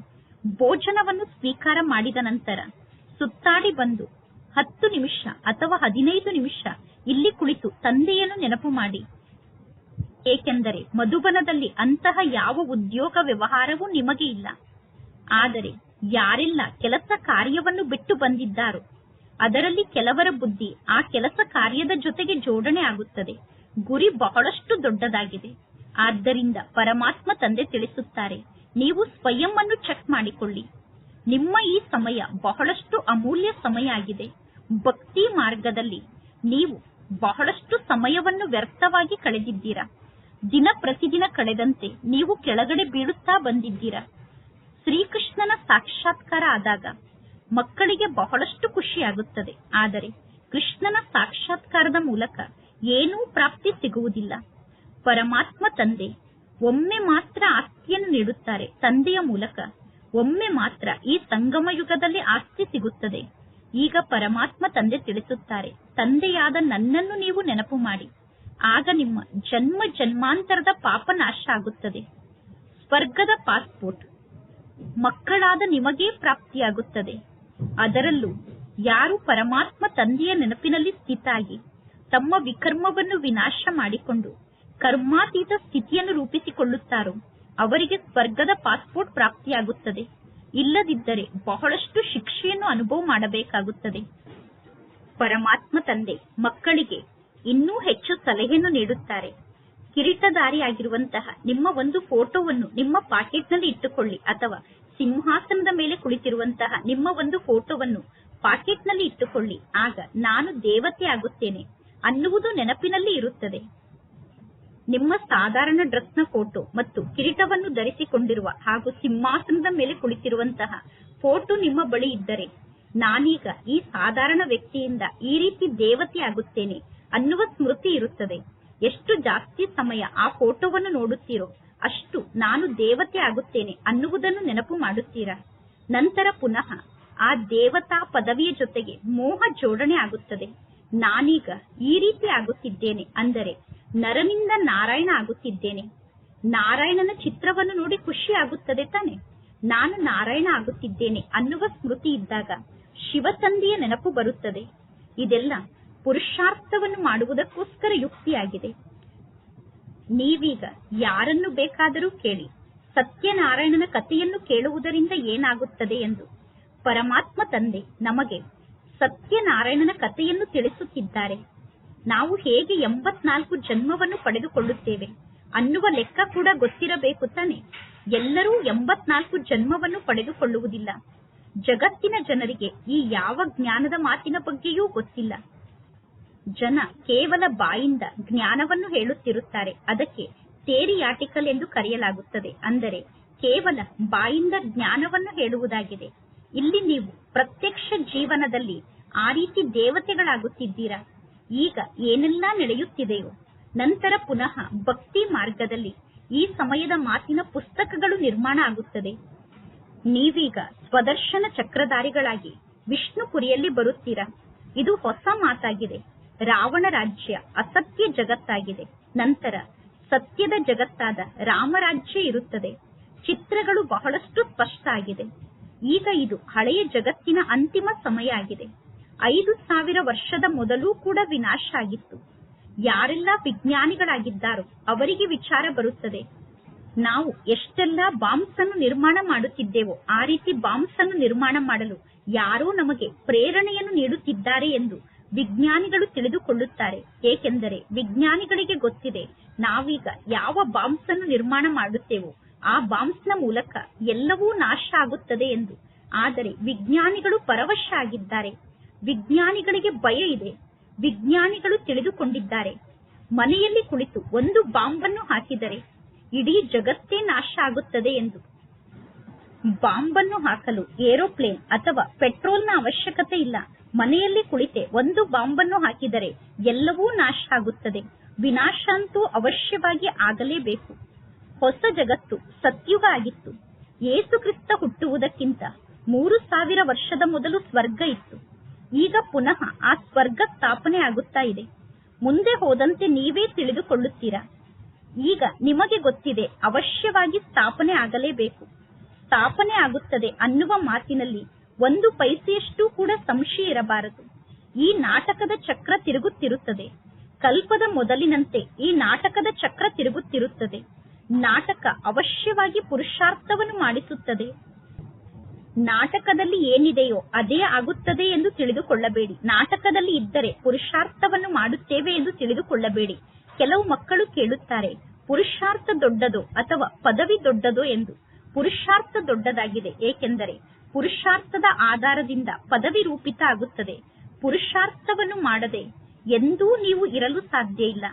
A: ಭೋಜನವನ್ನು ಸ್ವೀಕಾರ ಮಾಡಿದ ನಂತರ ಸುತ್ತಾಡಿ ಬಂದು ಹತ್ತು ನಿಮಿಷ ಅಥವಾ ಹದಿನೈದು ನಿಮಿಷ ಇಲ್ಲಿ ಕುಳಿತು ತಂದೆಯನ್ನು ನೆನಪು ಮಾಡಿ. ಏಕೆಂದರೆ ಮಧುಬನದಲ್ಲಿ ಅಂತಹ ಯಾವ ಉದ್ಯೋಗ ವ್ಯವಹಾರವೂ ನಿಮಗೆ ಇಲ್ಲ. ಆದರೆ ಯಾರೆಲ್ಲ ಕೆಲಸ ಕಾರ್ಯವನ್ನು ಬಿಟ್ಟು ಬಂದಿದ್ದಾರೋ, ಅದರಲ್ಲಿ ಕೆಲವರ ಬುದ್ಧಿ ಆ ಕೆಲಸ ಕಾರ್ಯದ ಜೊತೆಗೆ ಜೋಡಣೆ ಆಗುತ್ತದೆ. ಗುರಿ ಬಹಳಷ್ಟು ದೊಡ್ಡದಾಗಿದೆ. ಆದ್ದರಿಂದ ಪರಮಾತ್ಮ ತಂದೆ ತಿಳಿಸುತ್ತಾರೆ, ನೀವು ಸ್ವಯಂ ಅನ್ನು ಚೆಕ್ ಮಾಡಿಕೊಳ್ಳಿ. ನಿಮ್ಮ ಈ ಸಮಯ ಬಹಳಷ್ಟು ಅಮೂಲ್ಯ ಸಮಯ ಆಗಿದೆ. ಭಕ್ತಿ ಮಾರ್ಗದಲ್ಲಿ ನೀವು ಬಹಳಷ್ಟು ಸಮಯವನ್ನು ವ್ಯರ್ಥವಾಗಿ ಕಳೆದಿದ್ದೀರಾ. ದಿನ ಪ್ರತಿದಿನ ಕಳೆದಂತೆ ನೀವು ಕೆಳಗಡೆ ಬೀಳುತ್ತಾ ಬಂದಿದ್ದೀರಾ. ಶ್ರೀಕೃಷ್ಣನ ಸಾಕ್ಷಾತ್ಕಾರ ಆದಾಗ ಮಕ್ಕಳಿಗೆ ಬಹಳಷ್ಟು ಖುಷಿಯಾಗುತ್ತದೆ. ಆದರೆ ಕೃಷ್ಣನ ಸಾಕ್ಷಾತ್ಕಾರದ ಮೂಲಕ ಏನೂ ಪ್ರಾಪ್ತಿ ಸಿಗುವುದಿಲ್ಲ. ಪರಮಾತ್ಮ ತಂದೆ ಒಮ್ಮೆ ಮಾತ್ರ ಆಸ್ತಿಯನ್ನು ನೀಡುತ್ತಾರೆ. ತಂದೆಯ ಮೂಲಕ ಒಮ್ಮೆ ಮಾತ್ರ ಈ ಸಂಗಮ ಯುಗದಲ್ಲಿ ಆಸ್ತಿ ಸಿಗುತ್ತದೆ. ಈಗ ಪರಮಾತ್ಮ ತಂದೆ ತಿಳಿಸುತ್ತಾರೆ, ತಂದೆಯಾದ ನನ್ನನ್ನು ನೀವು ನೆನಪು ಮಾಡಿ. ಆಗ ನಿಮ್ಮ ಜನ್ಮ ಜನ್ಮಾಂತರದ ಪಾಪ ನಾಶ ಆಗುತ್ತದೆ. ಸ್ವರ್ಗದ ಪಾಸ್ಪೋರ್ಟ್ ಮಕ್ಕಳಾದ ನಿಮಗೇ ಪ್ರಾಪ್ತಿಯಾಗುತ್ತದೆ. ಅದರಲ್ಲೂ ಯಾರು ಪರಮಾತ್ಮ ತಂದೆಯ ನೆನಪಿನಲ್ಲಿ ಸ್ಥಿತಾಗಿ ತಮ್ಮ ವಿಕರ್ಮವನ್ನು ವಿನಾಶ ಮಾಡಿಕೊಂಡು ಕರ್ಮಾತೀತ ಸ್ಥಿತಿಯನ್ನು ರೂಪಿಸಿಕೊಳ್ಳುತ್ತಾರೋ ಅವರಿಗೆ ಸ್ವರ್ಗದ ಪಾಸ್ಪೋರ್ಟ್ ಪ್ರಾಪ್ತಿಯಾಗುತ್ತದೆ. ಇಲ್ಲದಿದ್ದರೆ ಬಹಳಷ್ಟು ಶಿಕ್ಷೆಯನ್ನು ಅನುಭವ ಮಾಡಬೇಕಾಗುತ್ತದೆ. ಪರಮಾತ್ಮ ತಂದೆ, ಮಕ್ಕಳಿಗೆ ಇನ್ನೂ ಹೆಚ್ಚು ಸಲಹೆಯನ್ನು ನೀಡುತ್ತಾರೆ. ಕಿರೀಟಧಾರಿಯಾಗಿರುವಂತಹ ನಿಮ್ಮ ಒಂದು ಫೋಟೋವನ್ನು ನಿಮ್ಮ ಪಾಕೆಟ್ನಲ್ಲಿ ಇಟ್ಟುಕೊಳ್ಳಿ ಅಥವಾ ಸಿಂಹಾಸನದ ಮೇಲೆ ಕುಳಿತಿರುವಂತಹ ನಿಮ್ಮ ಒಂದು ಫೋಟೋವನ್ನು ಪಾಕೆಟ್ನಲ್ಲಿ ಇಟ್ಟುಕೊಳ್ಳಿ. ಆಗ ನಾನು ದೇವತೆ ಆಗುತ್ತೇನೆ ಅನ್ನುವುದು ನೆನಪಿನಲ್ಲಿ ಇರುತ್ತದೆ. ನಿಮ್ಮ ಸಾಧಾರಣ ಡ್ರೆಸ್ನ ಫೋಟೋ ಮತ್ತು ಕಿರೀಟವನ್ನು ಧರಿಸಿಕೊಂಡಿರುವ ಹಾಗೂ ಸಿಂಹಾಸನದ ಮೇಲೆ ಕುಳಿತಿರುವಂತಹ ಫೋಟೋ ನಿಮ್ಮ ಬಳಿ ಇದ್ದರೆ ನಾನೀಗ ಈ ಸಾಧಾರಣ ವ್ಯಕ್ತಿಯಿಂದ ಈ ರೀತಿ ದೇವತೆ ಆಗುತ್ತೇನೆ ಅನ್ನುವ ಸ್ಮೃತಿ ಇರುತ್ತದೆ. ಎಷ್ಟು ಜಾಸ್ತಿ ಸಮಯ ಆ ಫೋಟೋವನ್ನು ನೋಡುತ್ತೀರೋ ಅಷ್ಟು ನಾನು ದೇವತೆ ಆಗುತ್ತೇನೆ ಅನ್ನುವುದನ್ನು ನೆನಪು ಮಾಡುತ್ತೀರಾ? ನಂತರ ಪುನಃ ಆ ದೇವತಾ ಪದವಿಯ ಜೊತೆಗೆ ಮೋಹ ಜೋಡಣೆ ಆಗುತ್ತದೆ. ನಾನೀಗ ಈ ರೀತಿ ಆಗುತ್ತಿದ್ದೇನೆ ಅಂದರೆ ನರನಿಂದ ನಾರಾಯಣ ಆಗುತ್ತಿದ್ದೇನೆ. ನಾರಾಯಣನ ಚಿತ್ರವನ್ನು ನೋಡಿ ಖುಷಿ ಆಗುತ್ತದೆ ತಾನೆ. ನಾನು ನಾರಾಯಣ ಆಗುತ್ತಿದ್ದೇನೆ ಅನ್ನುವ ಸ್ಮೃತಿ ಇದ್ದಾಗ ಶಿವತಂದೆಯ ನೆನಪು ಬರುತ್ತದೆ. ಇದೆಲ್ಲ ಪುರುಷಾರ್ಥವನ್ನು ಮಾಡುವುದಕ್ಕೋಸ್ಕರ ಯುಕ್ತಿಯಾಗಿದೆ. ನೀವೀಗ ಯಾರನ್ನು ಬೇಕಾದರೂ ಕೇಳಿ, ಸತ್ಯನಾರಾಯಣನ ಕಥೆಯನ್ನು ಕೇಳುವುದರಿಂದ ಏನಾಗುತ್ತದೆ ಎಂದು ಪರಮಾತ್ಮ ತಂದೆ ನಮಗೆ ಸತ್ಯನಾರಾಯಣನ ಕಥೆಯನ್ನು ತಿಳಿಸುತ್ತಿದ್ದಾರೆ. ನಾವು ಹೇಗೆ ಎಂಬತ್ನಾಲ್ಕು ಜನ್ಮವನ್ನು ಪಡೆದುಕೊಳ್ಳುತ್ತೇವೆ ಅನ್ನುವ ಲೆಕ್ಕ ಕೂಡ ಗೊತ್ತಿರಬೇಕು ತಾನೆ. ಎಲ್ಲರೂ ಎಂಬತ್ನಾಲ್ಕು ಜನ್ಮವನ್ನು ಪಡೆದುಕೊಳ್ಳುವುದಿಲ್ಲ. ಜಗತ್ತಿನ ಜನರಿಗೆ ಈ ಯಾವ ಜ್ಞಾನದ ಮಾತಿನ ಬಗ್ಗೆಯೂ ಗೊತ್ತಿಲ್ಲ. ಜನ ಕೇವಲ ಬಾಯಿಂದ ಜ್ಞಾನವನ್ನು ಹೇಳುತ್ತಿರುತ್ತಾರೆ. ಅದಕ್ಕೆ ಥೇರಿಯಾಟಿಕಲ್ ಎಂದು ಕರೆಯಲಾಗುತ್ತದೆ. ಅಂದರೆ ಕೇವಲ ಬಾಯಿಂದ ಜ್ಞಾನವನ್ನು ಹೇಳುವುದಾಗಿದೆ. ಇಲ್ಲಿ ನೀವು ಪ್ರತ್ಯಕ್ಷ ಜೀವನದಲ್ಲಿ ಆ ರೀತಿ ದೇವತೆಗಳಾಗುತ್ತಿದ್ದೀರಾ? ಈಗ ಏನೆಲ್ಲ ನಡೆಯುತ್ತಿದೆಯೋ, ನಂತರ ಪುನಃ ಭಕ್ತಿ ಮಾರ್ಗದಲ್ಲಿ ಈ ಸಮಯದ ಮಾತಿನ ಪುಸ್ತಕಗಳು ನಿರ್ಮಾಣ ಆಗುತ್ತದೆ. ನೀವೀಗ ಸ್ವದರ್ಶನ ಚಕ್ರಧಾರಿಗಳಾಗಿ ವಿಷ್ಣುಪುರಿಯಲ್ಲಿ ಬರುತ್ತೀರಾ? ಇದು ಹೊಸ ಮಾತಾಗಿದೆ. ರಾವಣ ರಾಜ್ಯ ಅಸತ್ಯ ಜಗತ್ತಾಗಿದೆ. ನಂತರ ಸತ್ಯದ ಜಗತ್ತಾದ ರಾಮರಾಜ್ಯ ಇರುತ್ತದೆ. ಚಿತ್ರಗಳು ಬಹಳಷ್ಟು ಸ್ಪಷ್ಟ ಆಗಿದೆ. ಈಗ ಇದು ಹಳೆಯ ಜಗತ್ತಿನ ಅಂತಿಮ ಸಮಯ ಆಗಿದೆ. ಐದು ಸಾವಿರ ವರ್ಷದ ಮೊದಲು ಕೂಡ ವಿನಾಶ ಆಗಿತ್ತು. ಯಾರೆಲ್ಲ ವಿಜ್ಞಾನಿಗಳಾಗಿದ್ದಾರೋ ಅವರಿಗೆ ವಿಚಾರ ಬರುತ್ತದೆ. ನಾವು ಎಷ್ಟೆಲ್ಲ ಬಾಂಬ್ಸ್ ಅನ್ನು ನಿರ್ಮಾಣ ಮಾಡುತ್ತಿದ್ದೇವೋ ಆ ರೀತಿ ಬಾಂಬ್ಸ್ ಅನ್ನು ನಿರ್ಮಾಣ ಮಾಡಲು ಯಾರೋ ನಮಗೆ ಪ್ರೇರಣೆಯನ್ನು ನೀಡುತ್ತಿದ್ದಾರೆ ಎಂದು ವಿಜ್ಞಾನಿಗಳು ತಿಳಿದುಕೊಳ್ಳುತ್ತಾರೆ. ಏಕೆಂದರೆ ವಿಜ್ಞಾನಿಗಳಿಗೆ ಗೊತ್ತಿದೆ, ನಾವೀಗ ಯಾವ ಬಾಂಬ್ಸ್ ಅನ್ನು ನಿರ್ಮಾಣ ಮಾಡುತ್ತೇವೋ ಆ ಬಾಂಬ್ಸ್ನ ಮೂಲಕ ಎಲ್ಲವೂ ನಾಶ ಆಗುತ್ತದೆ ಎಂದು. ಆದರೆ ವಿಜ್ಞಾನಿಗಳು ಪರವಶ ಆಗಿದ್ದಾರೆ ವಿಜ್ಞಾನಿಗಳಿಗೆ ಭಯ ಇದೆ. ವಿಜ್ಞಾನಿಗಳು ತಿಳಿದುಕೊಂಡಿದ್ದಾರೆ. ಮನೆಯಲ್ಲಿ ಕುಳಿತು ಒಂದು ಬಾಂಬನ್ನು ಹಾಕಿದರೆ ಇಡೀ ಜಗತ್ತೇ ನಾಶ ಆಗುತ್ತದೆ ಎಂದು. ಬಾಂಬನ್ನು ಹಾಕಲು ಏರೋಪ್ಲೇನ್ ಅಥವಾ ಪೆಟ್ರೋಲ್ನ ಅವಶ್ಯಕತೆ ಇಲ್ಲ. ಮನೆಯಲ್ಲಿ ಕುಳಿತೆ ಒಂದು ಬಾಂಬನ್ನು ಹಾಕಿದರೆ ಎಲ್ಲವೂ ನಾಶ ಆಗುತ್ತದೆ. ವಿನಾಶ ಅಂತೂ ಅವಶ್ಯವಾಗಿ ಆಗಲೇಬೇಕು. ಹೊಸ ಜಗತ್ತು ಸತ್ಯುಗ ಆಗಿತ್ತು. ಯೇಸು ಕ್ರಿಸ್ತ ಹುಟ್ಟುವುದಕ್ಕಿಂತ ಮೂರು ಸಾವಿರ ವರ್ಷದ ಮೊದಲು ಸ್ವರ್ಗ ಇತ್ತು. ಈಗ ಪುನಃ ಆ ಸ್ವರ್ಗ ಸ್ಥಾಪನೆ ಆಗುತ್ತಾ ಇದೆ. ಮುಂದೆ ಹೋದಂತೆ ನೀವೇ ತಿಳಿದುಕೊಳ್ಳುತ್ತೀರಾ? ಈಗ ನಿಮಗೆ ಗೊತ್ತಿದೆ, ಅವಶ್ಯವಾಗಿ ಸ್ಥಾಪನೆ ಆಗಲೇಬೇಕು. ಸ್ಥಾಪನೆ ಆಗುತ್ತದೆ ಅನ್ನುವ ಮಾತಿನಲ್ಲಿ ಒಂದು ಪೈಸೆಯಷ್ಟು ಕೂಡ ಸಂಶಯ ಇರಬಾರದು. ಈ ನಾಟಕದ ಚಕ್ರ ತಿರುಗುತ್ತಿರುತ್ತದೆ. ಕಲ್ಪದ ಮೊದಲಿನಂತೆ ಈ ನಾಟಕದ ಚಕ್ರ ತಿರುಗುತ್ತಿರುತ್ತದೆ. ನಾಟಕ ಅವಶ್ಯವಾಗಿ ಪುರುಷಾರ್ಥವನ್ನು ಮಾಡಿಸುತ್ತದೆ. ನಾಟಕದಲ್ಲಿ ಏನಿದೆಯೋ ಅದೇ ಆಗುತ್ತದೆ ಎಂದು ತಿಳಿದುಕೊಳ್ಳಬೇಡಿ. ನಾಟಕದಲ್ಲಿ ಇದ್ದರೆ ಪುರುಷಾರ್ಥವನ್ನು ಮಾಡುತ್ತೇವೆ ಎಂದು ತಿಳಿದುಕೊಳ್ಳಬೇಡಿ. ಕೆಲವು ಮಕ್ಕಳು ಕೇಳುತ್ತಾರೆ, ಪುರುಷಾರ್ಥ ದೊಡ್ಡದೋ ಅಥವಾ ಪದವಿ ದೊಡ್ಡದೋ ಎಂದು. ಪುರುಷಾರ್ಥ ದೊಡ್ಡದಾಗಿದೆ, ಏಕೆಂದರೆ ಪುರುಷಾರ್ಥದ ಆಧಾರದಿಂದ ಪದವಿ ರೂಪಿತ ಆಗುತ್ತದೆ. ಪುರುಷಾರ್ಥವನ್ನು ಮಾಡದೆ ಎಂದೂ ನೀವು ಇರಲು ಸಾಧ್ಯ ಇಲ್ಲ.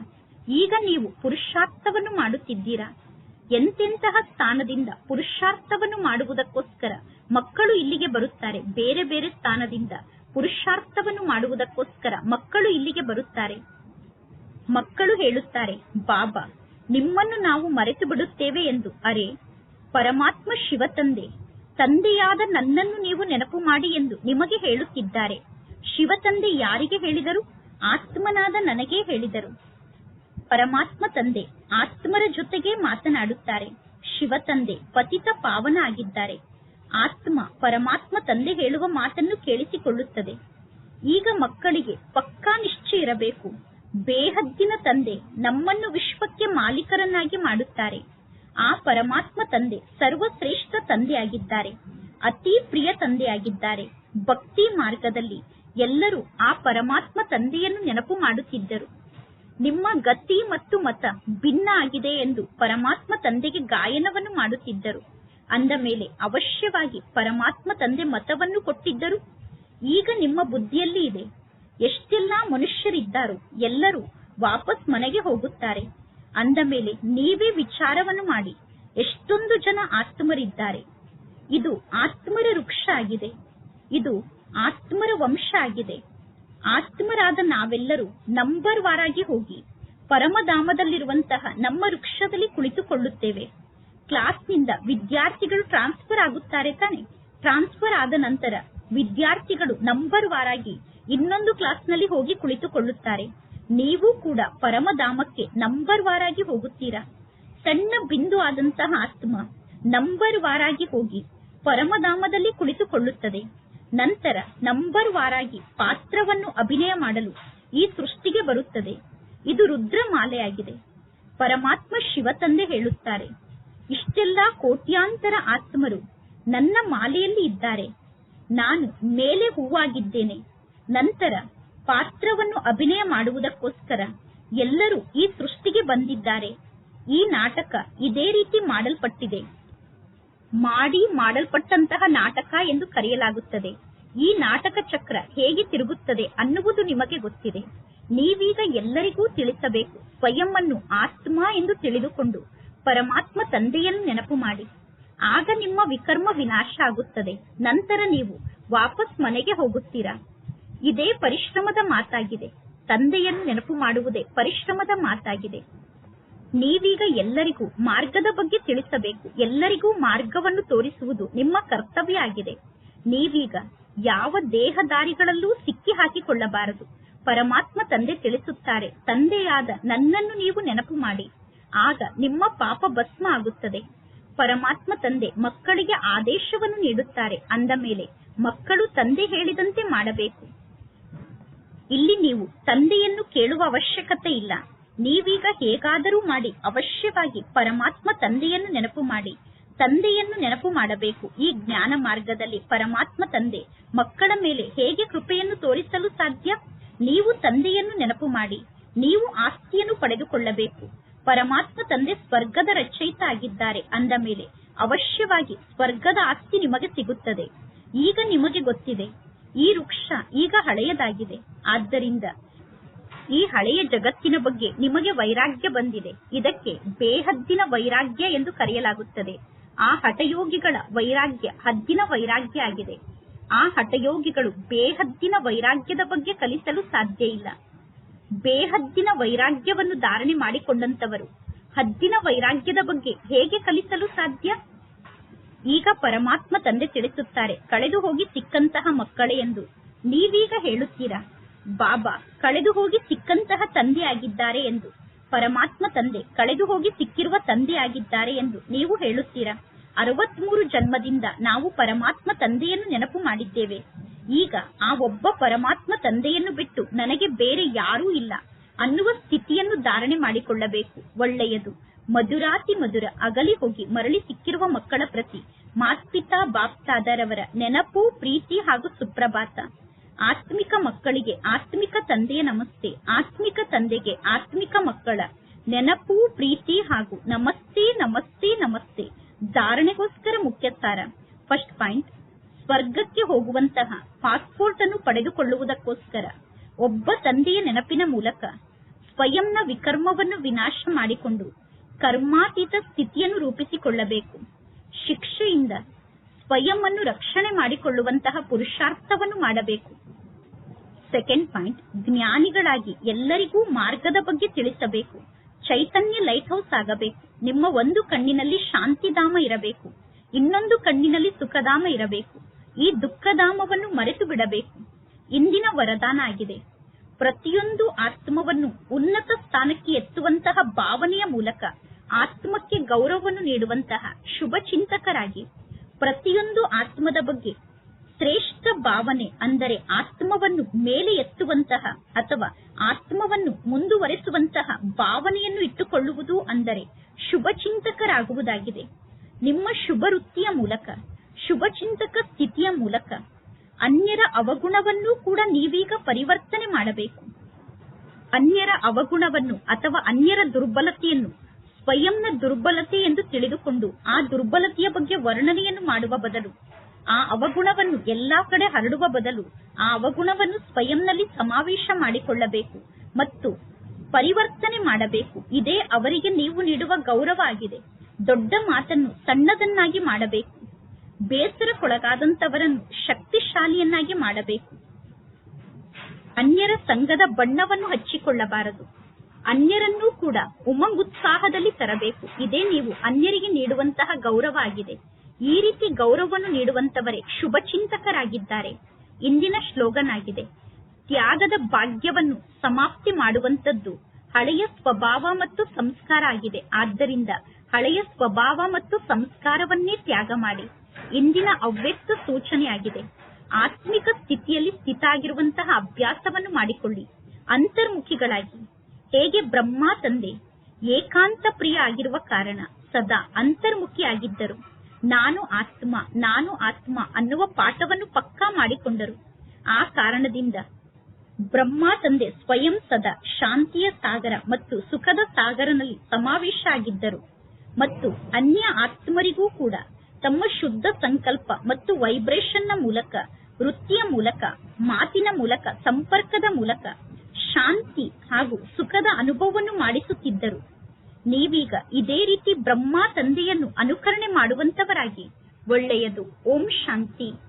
A: ಈಗ ನೀವು ಪುರುಷಾರ್ಥವನ್ನು ಮಾಡುತ್ತಿದ್ದೀರಾ? ಎಂತೆಂತಹ ಸ್ಥಾನದಿಂದ ಪುರುಷಾರ್ಥವನ್ನು ಮಾಡುವುದಕ್ಕೋಸ್ಕರ ಮಕ್ಕಳು ಇಲ್ಲಿಗೆ ಬರುತ್ತಾರೆ? ಬೇರೆ ಬೇರೆ ಸ್ಥಾನದಿಂದ ಪುರುಷಾರ್ಥವನ್ನು ಮಾಡುವುದಕ್ಕೋಸ್ಕರ ಮಕ್ಕಳು ಇಲ್ಲಿಗೆ ಬರುತ್ತಾರೆ? ಮಕ್ಕಳು ಹೇಳುತ್ತಾರೆ, ಬಾಬಾ, ನಿಮ್ಮನ್ನು ನಾವು ಮರೆತು ಬಿಡುತ್ತೇವೆ ಎಂದು. ಅರೆ, ಪರಮಾತ್ಮ ಶಿವ ತಂದೆ, ತಂದೆಯಾದ ನನ್ನನ್ನು ನೀವು ನೆನಪು ಮಾಡಿ ಎಂದು ನಿಮಗೆ ಹೇಳುತ್ತಿದ್ದಾರೆ. ಶಿವ ತಂದೆ ಯಾರಿಗೆ ಹೇಳಿದರು? ಆತ್ಮನಾದ ನನಗೇ ಹೇಳಿದರು. ಪರಮಾತ್ಮ ತಂದೆ, ಆತ್ಮರ ಜೊತೆಗೆ ಮಾತನಾಡುತ್ತಾರೆ. ಶಿವ ತಂದೆ, ಪತಿತ ಪಾವನ ಆಗಿದ್ದಾರೆ ಆತ್ಮ ಪರಮಾತ್ಮ ತಂದೆ ಹೇಳುವ ಮಾತನ್ನು ಕೇಳಿಸಿಕೊಳ್ಳುತ್ತದೆ. ಈಗ ಮಕ್ಕಳಿಗೆ ಪಕ್ಕಾ ನಿಶ್ಚಯ ಇರಬೇಕು. ಬೇಹದ್ದಿನ ತಂದೆ ನಮ್ಮನ್ನು ವಿಶ್ವಕ್ಕೆ ಮಾಲೀಕರನ್ನಾಗಿ ಮಾಡುತ್ತಾರೆ. ಆ ಪರಮಾತ್ಮ ತಂದೆ ಸರ್ವಶ್ರೇಷ್ಠ ತಂದೆಯಾಗಿದ್ದಾರೆ. ಅತಿ ಪ್ರಿಯ ತಂದೆಯಾಗಿದ್ದಾರೆ. ಭಕ್ತಿ ಮಾರ್ಗದಲ್ಲಿ ಎಲ್ಲರೂ ಆ ಪರಮಾತ್ಮ ತಂದೆಯನ್ನು ನೆನಪು ಮಾಡುತ್ತಿದ್ದರು. ನಿಮ್ಮ ಗತಿ ಮತ್ತು ಮತ ಭಿನ್ನ ಆಗಿದೆ ಎಂದು ಪರಮಾತ್ಮ ತಂದೆಗೆ ಗಾಯನವನ್ನು ಮಾಡುತ್ತಿದ್ದರು. ಅಂದ ಮೇಲೆ ಅವಶ್ಯವಾಗಿ ಪರಮಾತ್ಮ ತಂದೆ ಮತವನ್ನು ಕೊಟ್ಟಿದ್ದರು. ಈಗ ನಿಮ್ಮ ಬುದ್ಧಿಯಲ್ಲಿ ಇದೆ. ಎಷ್ಟೆಲ್ಲ ಮನುಷ್ಯರಿದ್ದಾರೋ ಎಲ್ಲರೂ ವಾಪಸ್ ಮನೆಗೆ ಹೋಗುತ್ತಾರೆ. ಅಂದ ಮೇಲೆ ನೀವೇ ವಿಚಾರವನ್ನು ಮಾಡಿ, ಎಷ್ಟೊಂದು ಜನ ಆತ್ಮರಿದ್ದಾರೆ. ಇದು ಆತ್ಮರ ವೃಕ್ಷ ಆಗಿದೆ. ಇದು ಆತ್ಮರ ವಂಶ ಆಗಿದೆ. ಆತ್ಮರಾದ ನಾವೆಲ್ಲರೂ ನಂಬರ್ ವಾರಾಗಿ ಹೋಗಿ ಪರಮಧಾಮದಲ್ಲಿರುವಂತಹ ನಮ್ಮ ವೃಕ್ಷದಲ್ಲಿ ಕುಳಿತುಕೊಳ್ಳುತ್ತೇವೆ. ಕ್ಲಾಸ್ನಿಂದ ವಿದ್ಯಾರ್ಥಿಗಳು ಟ್ರಾನ್ಸ್ಫರ್ ಆಗುತ್ತಾರೆ ತಾನೆ. ಟ್ರಾನ್ಸ್ಫರ್ ಆದ ನಂತರ ವಿದ್ಯಾರ್ಥಿಗಳು ನಂಬರ್ ವಾರಾಗಿ ಇನ್ನೊಂದು ಕ್ಲಾಸ್ನಲ್ಲಿ ಹೋಗಿ ಕುಳಿತುಕೊಳ್ಳುತ್ತಾರೆ. ನೀವು ಕೂಡ ಪರಮಧಾಮಕ್ಕೆ ನಂಬರ್ ವಾರಾಗಿ ಹೋಗುತ್ತೀರಾ? ಸಣ್ಣ ಬಿಂದು ಆದಂತಹ ಆತ್ಮ ನಂಬರ್ ವಾರಾಗಿ ಹೋಗಿ ಪರಮಧಾಮದಲ್ಲಿ ಕುಳಿತುಕೊಳ್ಳುತ್ತದೆ. ನಂತರ ನಂಬರ್ ವಾರಾಗಿ ಪಾತ್ರವನ್ನು ಅಭಿನಯ ಮಾಡಲು ಈ ಸೃಷ್ಟಿಗೆ ಬರುತ್ತದೆ. ಇದು ರುದ್ರಮಾಲೆಯಾಗಿದೆ. ಪರಮಾತ್ಮ ಶಿವ ತಂದೆ ಹೇಳುತ್ತಾರೆ, ಇಷ್ಟೆಲ್ಲಾ ಕೋಟ್ಯಾಂತರ ಆತ್ಮರು ನನ್ನ ಮಾಲೆಯಲ್ಲಿ ಇದ್ದಾರೆ. ನಾನು ಮೇಲೆ ಹೂವಾಗಿದ್ದೇನೆ. ನಂತರ ಪಾತ್ರವನ್ನು ಅಭಿನಯ ಮಾಡುವುದಕ್ಕೋಸ್ಕರ ಎಲ್ಲರೂ ಈ ಸೃಷ್ಟಿಗೆ ಬಂದಿದ್ದಾರೆ. ಈ ನಾಟಕ ಇದೇ ರೀತಿ ಮಾಡಲ್ಪಟ್ಟಿದೆ. ಮಾಡಿ ಮಾಡಲ್ಪಟ್ಟಂತಹ ನಾಟಕ ಎಂದು ಕರೆಯಲಾಗುತ್ತದೆ. ಈ ನಾಟಕ ಚಕ್ರ ಹೇಗೆ ತಿರುಗುತ್ತದೆ ಅನ್ನುವುದು ನಿಮಗೆ ಗೊತ್ತಿದೆ. ನೀವೀಗ ಎಲ್ಲರಿಗೂ ತಿಳಿಸಬೇಕು ಸ್ವಯಂ ಅನ್ನು ಆತ್ಮ ಎಂದು ತಿಳಿದುಕೊಂಡು ಪರಮಾತ್ಮ ತಂದೆಯನ್ನು ನೆನಪು ಮಾಡಿ. ಆಗ ನಿಮ್ಮ ವಿಕರ್ಮ ವಿನಾಶ ಆಗುತ್ತದೆ. ನಂತರ ನೀವು ವಾಪಸ್ ಮನೆಗೆ ಹೋಗುತ್ತೀರಾ? ಇದೇ ಪರಿಶ್ರಮದ ಮಾತಾಗಿದೆ. ತಂದೆಯನ್ನು ನೆನಪು ಮಾಡುವುದೇ ಪರಿಶ್ರಮದ ಮಾತಾಗಿದೆ. ನೀವೀಗ ಎಲ್ಲರಿಗೂ ಮಾರ್ಗದ ಬಗ್ಗೆ ತಿಳಿಸಬೇಕು. ಎಲ್ಲರಿಗೂ ಮಾರ್ಗವನ್ನು ತೋರಿಸುವುದು ನಿಮ್ಮ ಕರ್ತವ್ಯ ಆಗಿದೆ. ನೀವೀಗ ಯಾವ ದೇಹದಾರಿಗಳಲ್ಲೂ ಸಿಕ್ಕಿ ಹಾಕಿಕೊಳ್ಳಬಾರದು. ಪರಮಾತ್ಮ ತಂದೆ ತಿಳಿಸುತ್ತಾರೆ, ತಂದೆಯಾದ ನನ್ನನ್ನು ನೀವು ನೆನಪು ಮಾಡಿ. ಆಗ ನಿಮ್ಮ ಪಾಪ ಭಸ್ಮ ಆಗುತ್ತದೆ. ಪರಮಾತ್ಮ ತಂದೆ ಮಕ್ಕಳಿಗೆ ಆದೇಶವನ್ನು ನೀಡುತ್ತಾರೆ. ಅಂದ ಮೇಲೆ ಮಕ್ಕಳು ತಂದೆ ಹೇಳಿದಂತೆ ಮಾಡಬೇಕು. ಇಲ್ಲಿ ನೀವು ತಂದೆಯನ್ನು ಕೇಳುವ ಅವಶ್ಯಕತೆ ಇಲ್ಲ. ನೀವೀಗ ಹೇಗಾದರೂ ಮಾಡಿ, ಅವಶ್ಯವಾಗಿ ಪರಮಾತ್ಮ ತಂದೆಯನ್ನು ನೆನಪು ಮಾಡಿ, ತಂದೆಯನ್ನು ನೆನಪು ಮಾಡಬೇಕು. ಈ ಜ್ಞಾನ ಮಾರ್ಗದಲ್ಲಿ ಪರಮಾತ್ಮ ತಂದೆ, ಮಕ್ಕಳ ಮೇಲೆ ಹೇಗೆ ಕೃಪೆಯನ್ನು ತೋರಿಸಲು ಸಾಧ್ಯ? ನೀವು ತಂದೆಯನ್ನು ನೆನಪು ಮಾಡಿ, ನೀವು ಆಸ್ತಿಯನ್ನು ಪಡೆದುಕೊಳ್ಳಬೇಕು. ಪರಮಾತ್ಮ ತಂದೆ ಸ್ವರ್ಗದ ರಚಯಿತ ಆಗಿದ್ದಾರೆ ಅಂದ ಮೇಲೆ ಅವಶ್ಯವಾಗಿ ಸ್ವರ್ಗದ ಆಸ್ತಿ ನಿಮಗೆ ಸಿಗುತ್ತದೆ. ಈಗ ನಿಮಗೆ ಗೊತ್ತಿದೆ, ಈ ವೃಕ್ಷ ಈಗ ಹಳೆಯದಾಗಿದೆ. ಆದ್ದರಿಂದ ಈ ಹಳೆಯ ಜಗತ್ತಿನ ಬಗ್ಗೆ ನಿಮಗೆ ವೈರಾಗ್ಯ ಬಂದಿದೆ. ಇದಕ್ಕೆ ಬೇಹದ್ದಿನ ವೈರಾಗ್ಯ ಎಂದು ಕರೆಯಲಾಗುತ್ತದೆ. ಆ ಹಠಯೋಗಿಗಳ ವೈರಾಗ್ಯ ಹದ್ದಿನ ವೈರಾಗ್ಯ ಆಗಿದೆ. ಆ ಹಠಯೋಗಿಗಳು ಬೇಹದ್ದಿನ ವೈರಾಗ್ಯದ ಬಗ್ಗೆ ಕಲಿಸಲು ಸಾಧ್ಯ ಇಲ್ಲ. ಬೇಹದ್ದಿನ ವೈರಾಗ್ಯವನ್ನು ಧಾರಣೆ ಮಾಡಿಕೊಂಡಂತವರು ಹದ್ದಿನ ವೈರಾಗ್ಯದ ಬಗ್ಗೆ ಹೇಗೆ ಕಲಿಸಲು ಸಾಧ್ಯ? ಈಗ ಪರಮಾತ್ಮ ತಂದೆ ತಿಳಿಸುತ್ತಾರೆ ಕಳೆದು ಹೋಗಿ ಸಿಕ್ಕಂತಹ ಮಕ್ಕಳೇ ಎಂದು. ನೀವೀಗ ಹೇಳುತ್ತೀರಾ? ಬಾಬಾ ಕಳೆದು ಹೋಗಿ ಸಿಕ್ಕಂತಹ ತಂದೆ ಆಗಿದ್ದಾರೆ ಎಂದು. ಪರಮಾತ್ಮ ತಂದೆ ಕಳೆದು ಹೋಗಿ ಸಿಕ್ಕಿರುವ ತಂದೆ ಆಗಿದ್ದಾರೆ ಎಂದು ನೀವು ಹೇಳುತ್ತೀರಾ? ಅರವತ್ಮೂರು ಜನ್ಮದಿಂದ ನಾವು ಪರಮಾತ್ಮ ತಂದೆಯನ್ನು ನೆನಪು ಮಾಡಿದ್ದೇವೆ. ಈಗ ಆ ಒಬ್ಬ ಪರಮಾತ್ಮ ತಂದೆಯನ್ನು ಬಿಟ್ಟು ನನಗೆ ಬೇರೆ ಯಾರೂ ಇಲ್ಲ. ಅನ್ನುವ ಸ್ಥಿತಿಯನ್ನು ಧಾರಣೆ ಮಾಡಿಕೊಳ್ಳಬೇಕು. ಒಳ್ಳೆಯದು. ಮಧುರಾತಿ ಮಧುರ ಅಗಲಿ ಹೋಗಿ ಮರಳಿ ಸಿಕ್ಕಿರುವ ಮಕ್ಕಳ ಪ್ರತಿ ಮಾತ್ಪಿತಾ ಬಾಪ್ತಾದರವರ ನೆನಪು, ಪ್ರೀತಿ ಹಾಗೂ ಸುಪ್ರಭಾತ. ಆತ್ಮಿಕ ಮಕ್ಕಳಿಗೆ ಆತ್ಮಿಕ ತಂದೆಯ ನಮಸ್ತೆ, ಆತ್ಮಿಕ ತಂದೆಗೆ ಆತ್ಮಿಕ ಮಕ್ಕಳ ನೆನಪು, ಪ್ರೀತಿ ಹಾಗೂ ನಮಸ್ತೆ ನಮಸ್ತೆ ನಮಸ್ತೆ ಧಾರಣೆಗೋಸ್ಕರ ಮುಖ್ಯ ಸಾರ ಫಸ್ಟ್ ಪಾಯಿಂಟ್ ಸ್ವರ್ಗಕ್ಕೆ ಹೋಗುವಂತಹ ಪಾಸ್ಪೋರ್ಟ್ ಅನ್ನು ಪಡೆದುಕೊಳ್ಳುವುದಕ್ಕೋಸ್ಕರ ಒಬ್ಬ ತಂದೆಯ ನೆನಪಿನ ಮೂಲಕ ಸ್ವಯಂನ ವಿಕರ್ಮವನ್ನು ವಿನಾಶ ಮಾಡಿಕೊಂಡು ಕರ್ಮಾತೀತ ಸ್ಥಿತಿಯನ್ನು ರೂಪಿಸಿಕೊಳ್ಳಬೇಕು. ಶಿಕ್ಷೆಯಿಂದ ಸ್ವಯಂ ಅನ್ನು ರಕ್ಷಣೆ ಮಾಡಿಕೊಳ್ಳುವಂತಹ ಪುರುಷಾರ್ಥವನ್ನು ಮಾಡಬೇಕು. ಸೆಕೆಂಡ್ ಪಾಯಿಂಟ್ ಜ್ಞಾನಿಗಳಾಗಿ ಎಲ್ಲರಿಗೂ ಮಾರ್ಗದ ಬಗ್ಗೆ ತಿಳಿಸಬೇಕು. ಚೈತನ್ಯ ಲೈಟ್ ಹೌಸ್ ಆಗಬೇಕು. ನಿಮ್ಮ ಒಂದು ಕಣ್ಣಿನಲ್ಲಿ ಶಾಂತಿಧಾಮ ಇರಬೇಕು. ಇನ್ನೊಂದು ಕಣ್ಣಿನಲ್ಲಿ ಸುಖಧಾಮ ಇರಬೇಕು. ಈ ದುಃಖಧಾಮವನ್ನು ಮರೆತು ಬಿಡಬೇಕು. ಇಂದಿನ ವರದಾನ ಆಗಿದೆ. ಪ್ರತಿಯೊಂದು ಆತ್ಮವನ್ನು ಉನ್ನತ ಸ್ಥಾನಕ್ಕೆ ಎತ್ತುವಂತಹ ಭಾವನೆಯ ಮೂಲಕ ಆತ್ಮಕ್ಕೆ ಗೌರವವನ್ನು ನೀಡುವಂತಹ ಶುಭ ಚಿಂತಕರಾಗಿ ಪ್ರತಿಯೊಂದು ಆತ್ಮದ ಬಗ್ಗೆ ಶ್ರೇಷ್ಠ ಭಾವನೆ ಅಂದರೆ ಆತ್ಮವನ್ನು ಮೇಲೆ ಎತ್ತುವಂತಹ ಅಥವಾ ಆತ್ಮವನ್ನು ಮುಂದುವರೆಸುವಂತಹ ಭಾವನೆಯನ್ನು ಇಟ್ಟುಕೊಳ್ಳುವುದು ಅಂದರೆ ಶುಭ ಚಿಂತಕರಾಗುವುದಾಗಿದೆ ನಿಮ್ಮ ಶುಭ ವೃತ್ತಿಯ ಮೂಲಕ, ಶುಭ ಚಿಂತಕ ಸ್ಥಿತಿಯ ಮೂಲಕ ಅನ್ಯರ ಅವಗುಣವನ್ನೂ ಕೂಡ ನೀವೀಗ ಪರಿವರ್ತನೆ ಮಾಡಬೇಕು. ಅನ್ಯರ ಅವಗುಣವನ್ನು ಅಥವಾ ಅನ್ಯರ ದುರ್ಬಲತೆಯನ್ನು, ಸ್ವಯಂನ ದುರ್ಬಲತೆ ಎಂದು ತಿಳಿದುಕೊಂಡು ಆ ದುರ್ಬಲತೆಯ ಬಗ್ಗೆ ವರ್ಣನೆಯನ್ನು ಮಾಡುವ ಬದಲು ಆ ಅವಗುಣವನ್ನು ಎಲ್ಲಾ ಕಡೆ ಹರಡುವ ಬದಲು ಆ ಅವಗುಣವನ್ನು ಸ್ವಯಂನಲ್ಲಿ ಸಮಾವೇಶ ಮಾಡಿಕೊಳ್ಳಬೇಕು ಮತ್ತು ಪರಿವರ್ತನೆ ಮಾಡಬೇಕು. ಇದೇ ಅವರಿಗೆ ನೀವು ನೀಡುವ ಗೌರವ ಆಗಿದೆ. ದೊಡ್ಡ ಮಾತನ್ನು ಸಣ್ಣದನ್ನಾಗಿ ಮಾಡಬೇಕು. ಬೇಸರಕ್ಕೊಳಗಾದಂತವರನ್ನು ಶಕ್ತಿಶಾಲಿಯನ್ನಾಗಿ ಮಾಡಬೇಕು. ಅನ್ಯರ ಸಂಘದ ಬಣ್ಣವನ್ನು ಹಚ್ಚಿಕೊಳ್ಳಬಾರದು. ಅನ್ಯರನ್ನೂ ಕೂಡ ಉಮಂಗುತ್ಸಾಹದಲ್ಲಿ ತರಬೇಕು. ಇದೇ ನೀವು ಅನ್ಯರಿಗೆ ನೀಡುವಂತಹ ಗೌರವ ಆಗಿದೆ. ಈ ರೀತಿ ಗೌರವವನ್ನು ನೀಡುವಂತವರೇ ಶುಭ ಚಿಂತಕರಾಗಿದ್ದಾರೆ ಇಂದಿನ ಶ್ಲೋಗನ್ ಆಗಿದೆ ತ್ಯಾಗದ ಭಾಗ್ಯವನ್ನು ಸಮಾಪ್ತಿ ಮಾಡುವಂತದ್ದು ಹಳೆಯ ಸ್ವಭಾವ ಮತ್ತು ಸಂಸ್ಕಾರ ಆಗಿದೆ. ಆದ್ದರಿಂದ ಹಳೆಯ ಸ್ವಭಾವ ಮತ್ತು ಸಂಸ್ಕಾರವನ್ನೇ ತ್ಯಾಗ ಮಾಡಿ. ಇಂದಿನ ಅವ್ಯಕ್ತ ಸೂಚನೆಯಾಗಿದೆ. ಆತ್ಮಿಕ ಸ್ಥಿತಿಯಲ್ಲಿ ಸ್ಥಿತ ಆಗಿರುವಂತಹ ಅಭ್ಯಾಸವನ್ನು ಮಾಡಿಕೊಳ್ಳಿ. ಅಂತರ್ಮುಖಿಗಳಾಗಿ. ಹೇಗೆ ಬ್ರಹ್ಮ ತಂದೆ? ಏಕಾಂತ ಪ್ರಿಯ ಆಗಿರುವ ಕಾರಣ ಸದಾ ಅಂತರ್ಮುಖಿ ಆಗಿದ್ದರು ನಾನು ಆತ್ಮ ನಾನು ಆತ್ಮ ಅನ್ನುವ ಪಾಠವನ್ನು ಪಕ್ಕಾ ಮಾಡಿಕೊಂಡರು. ಆ ಕಾರಣದಿಂದ ಬ್ರಹ್ಮ ತಂದೆ ಸ್ವಯಂ ಸದಾ ಶಾಂತಿಯ ಸಾಗರ ಮತ್ತು ಸುಖದ ಸಾಗರನಲ್ಲಿ ಸಮಾವೇಶ ಆಗಿದ್ದರು. ಮತ್ತು ಅನ್ಯ ಆತ್ಮರಿಗೂ ಕೂಡ ತಮ್ಮ ಶುದ್ಧ ಸಂಕಲ್ಪ ಮತ್ತು ವೈಬ್ರೇಷನ್ನ ಮೂಲಕ, ವೃತ್ತಿಯ ಮೂಲಕ, ಮಾತಿನ ಮೂಲಕ, ಸಂಪರ್ಕದ ಮೂಲಕ ಶಾಂತಿ ಹಾಗೂ ಸುಖದ ಅನುಭವವನ್ನು ಮಾಡಿಸುತ್ತಿದ್ದರು. ನೀವೀಗ ಇದೇ ರೀತಿ ಬ್ರಹ್ಮ ತಂದೆಯನ್ನು ಅನುಕರಣೆ ಮಾಡುವಂತವರಾಗಿ. ಒಳ್ಳೆಯದು. ಓಂ ಶಾಂತಿ.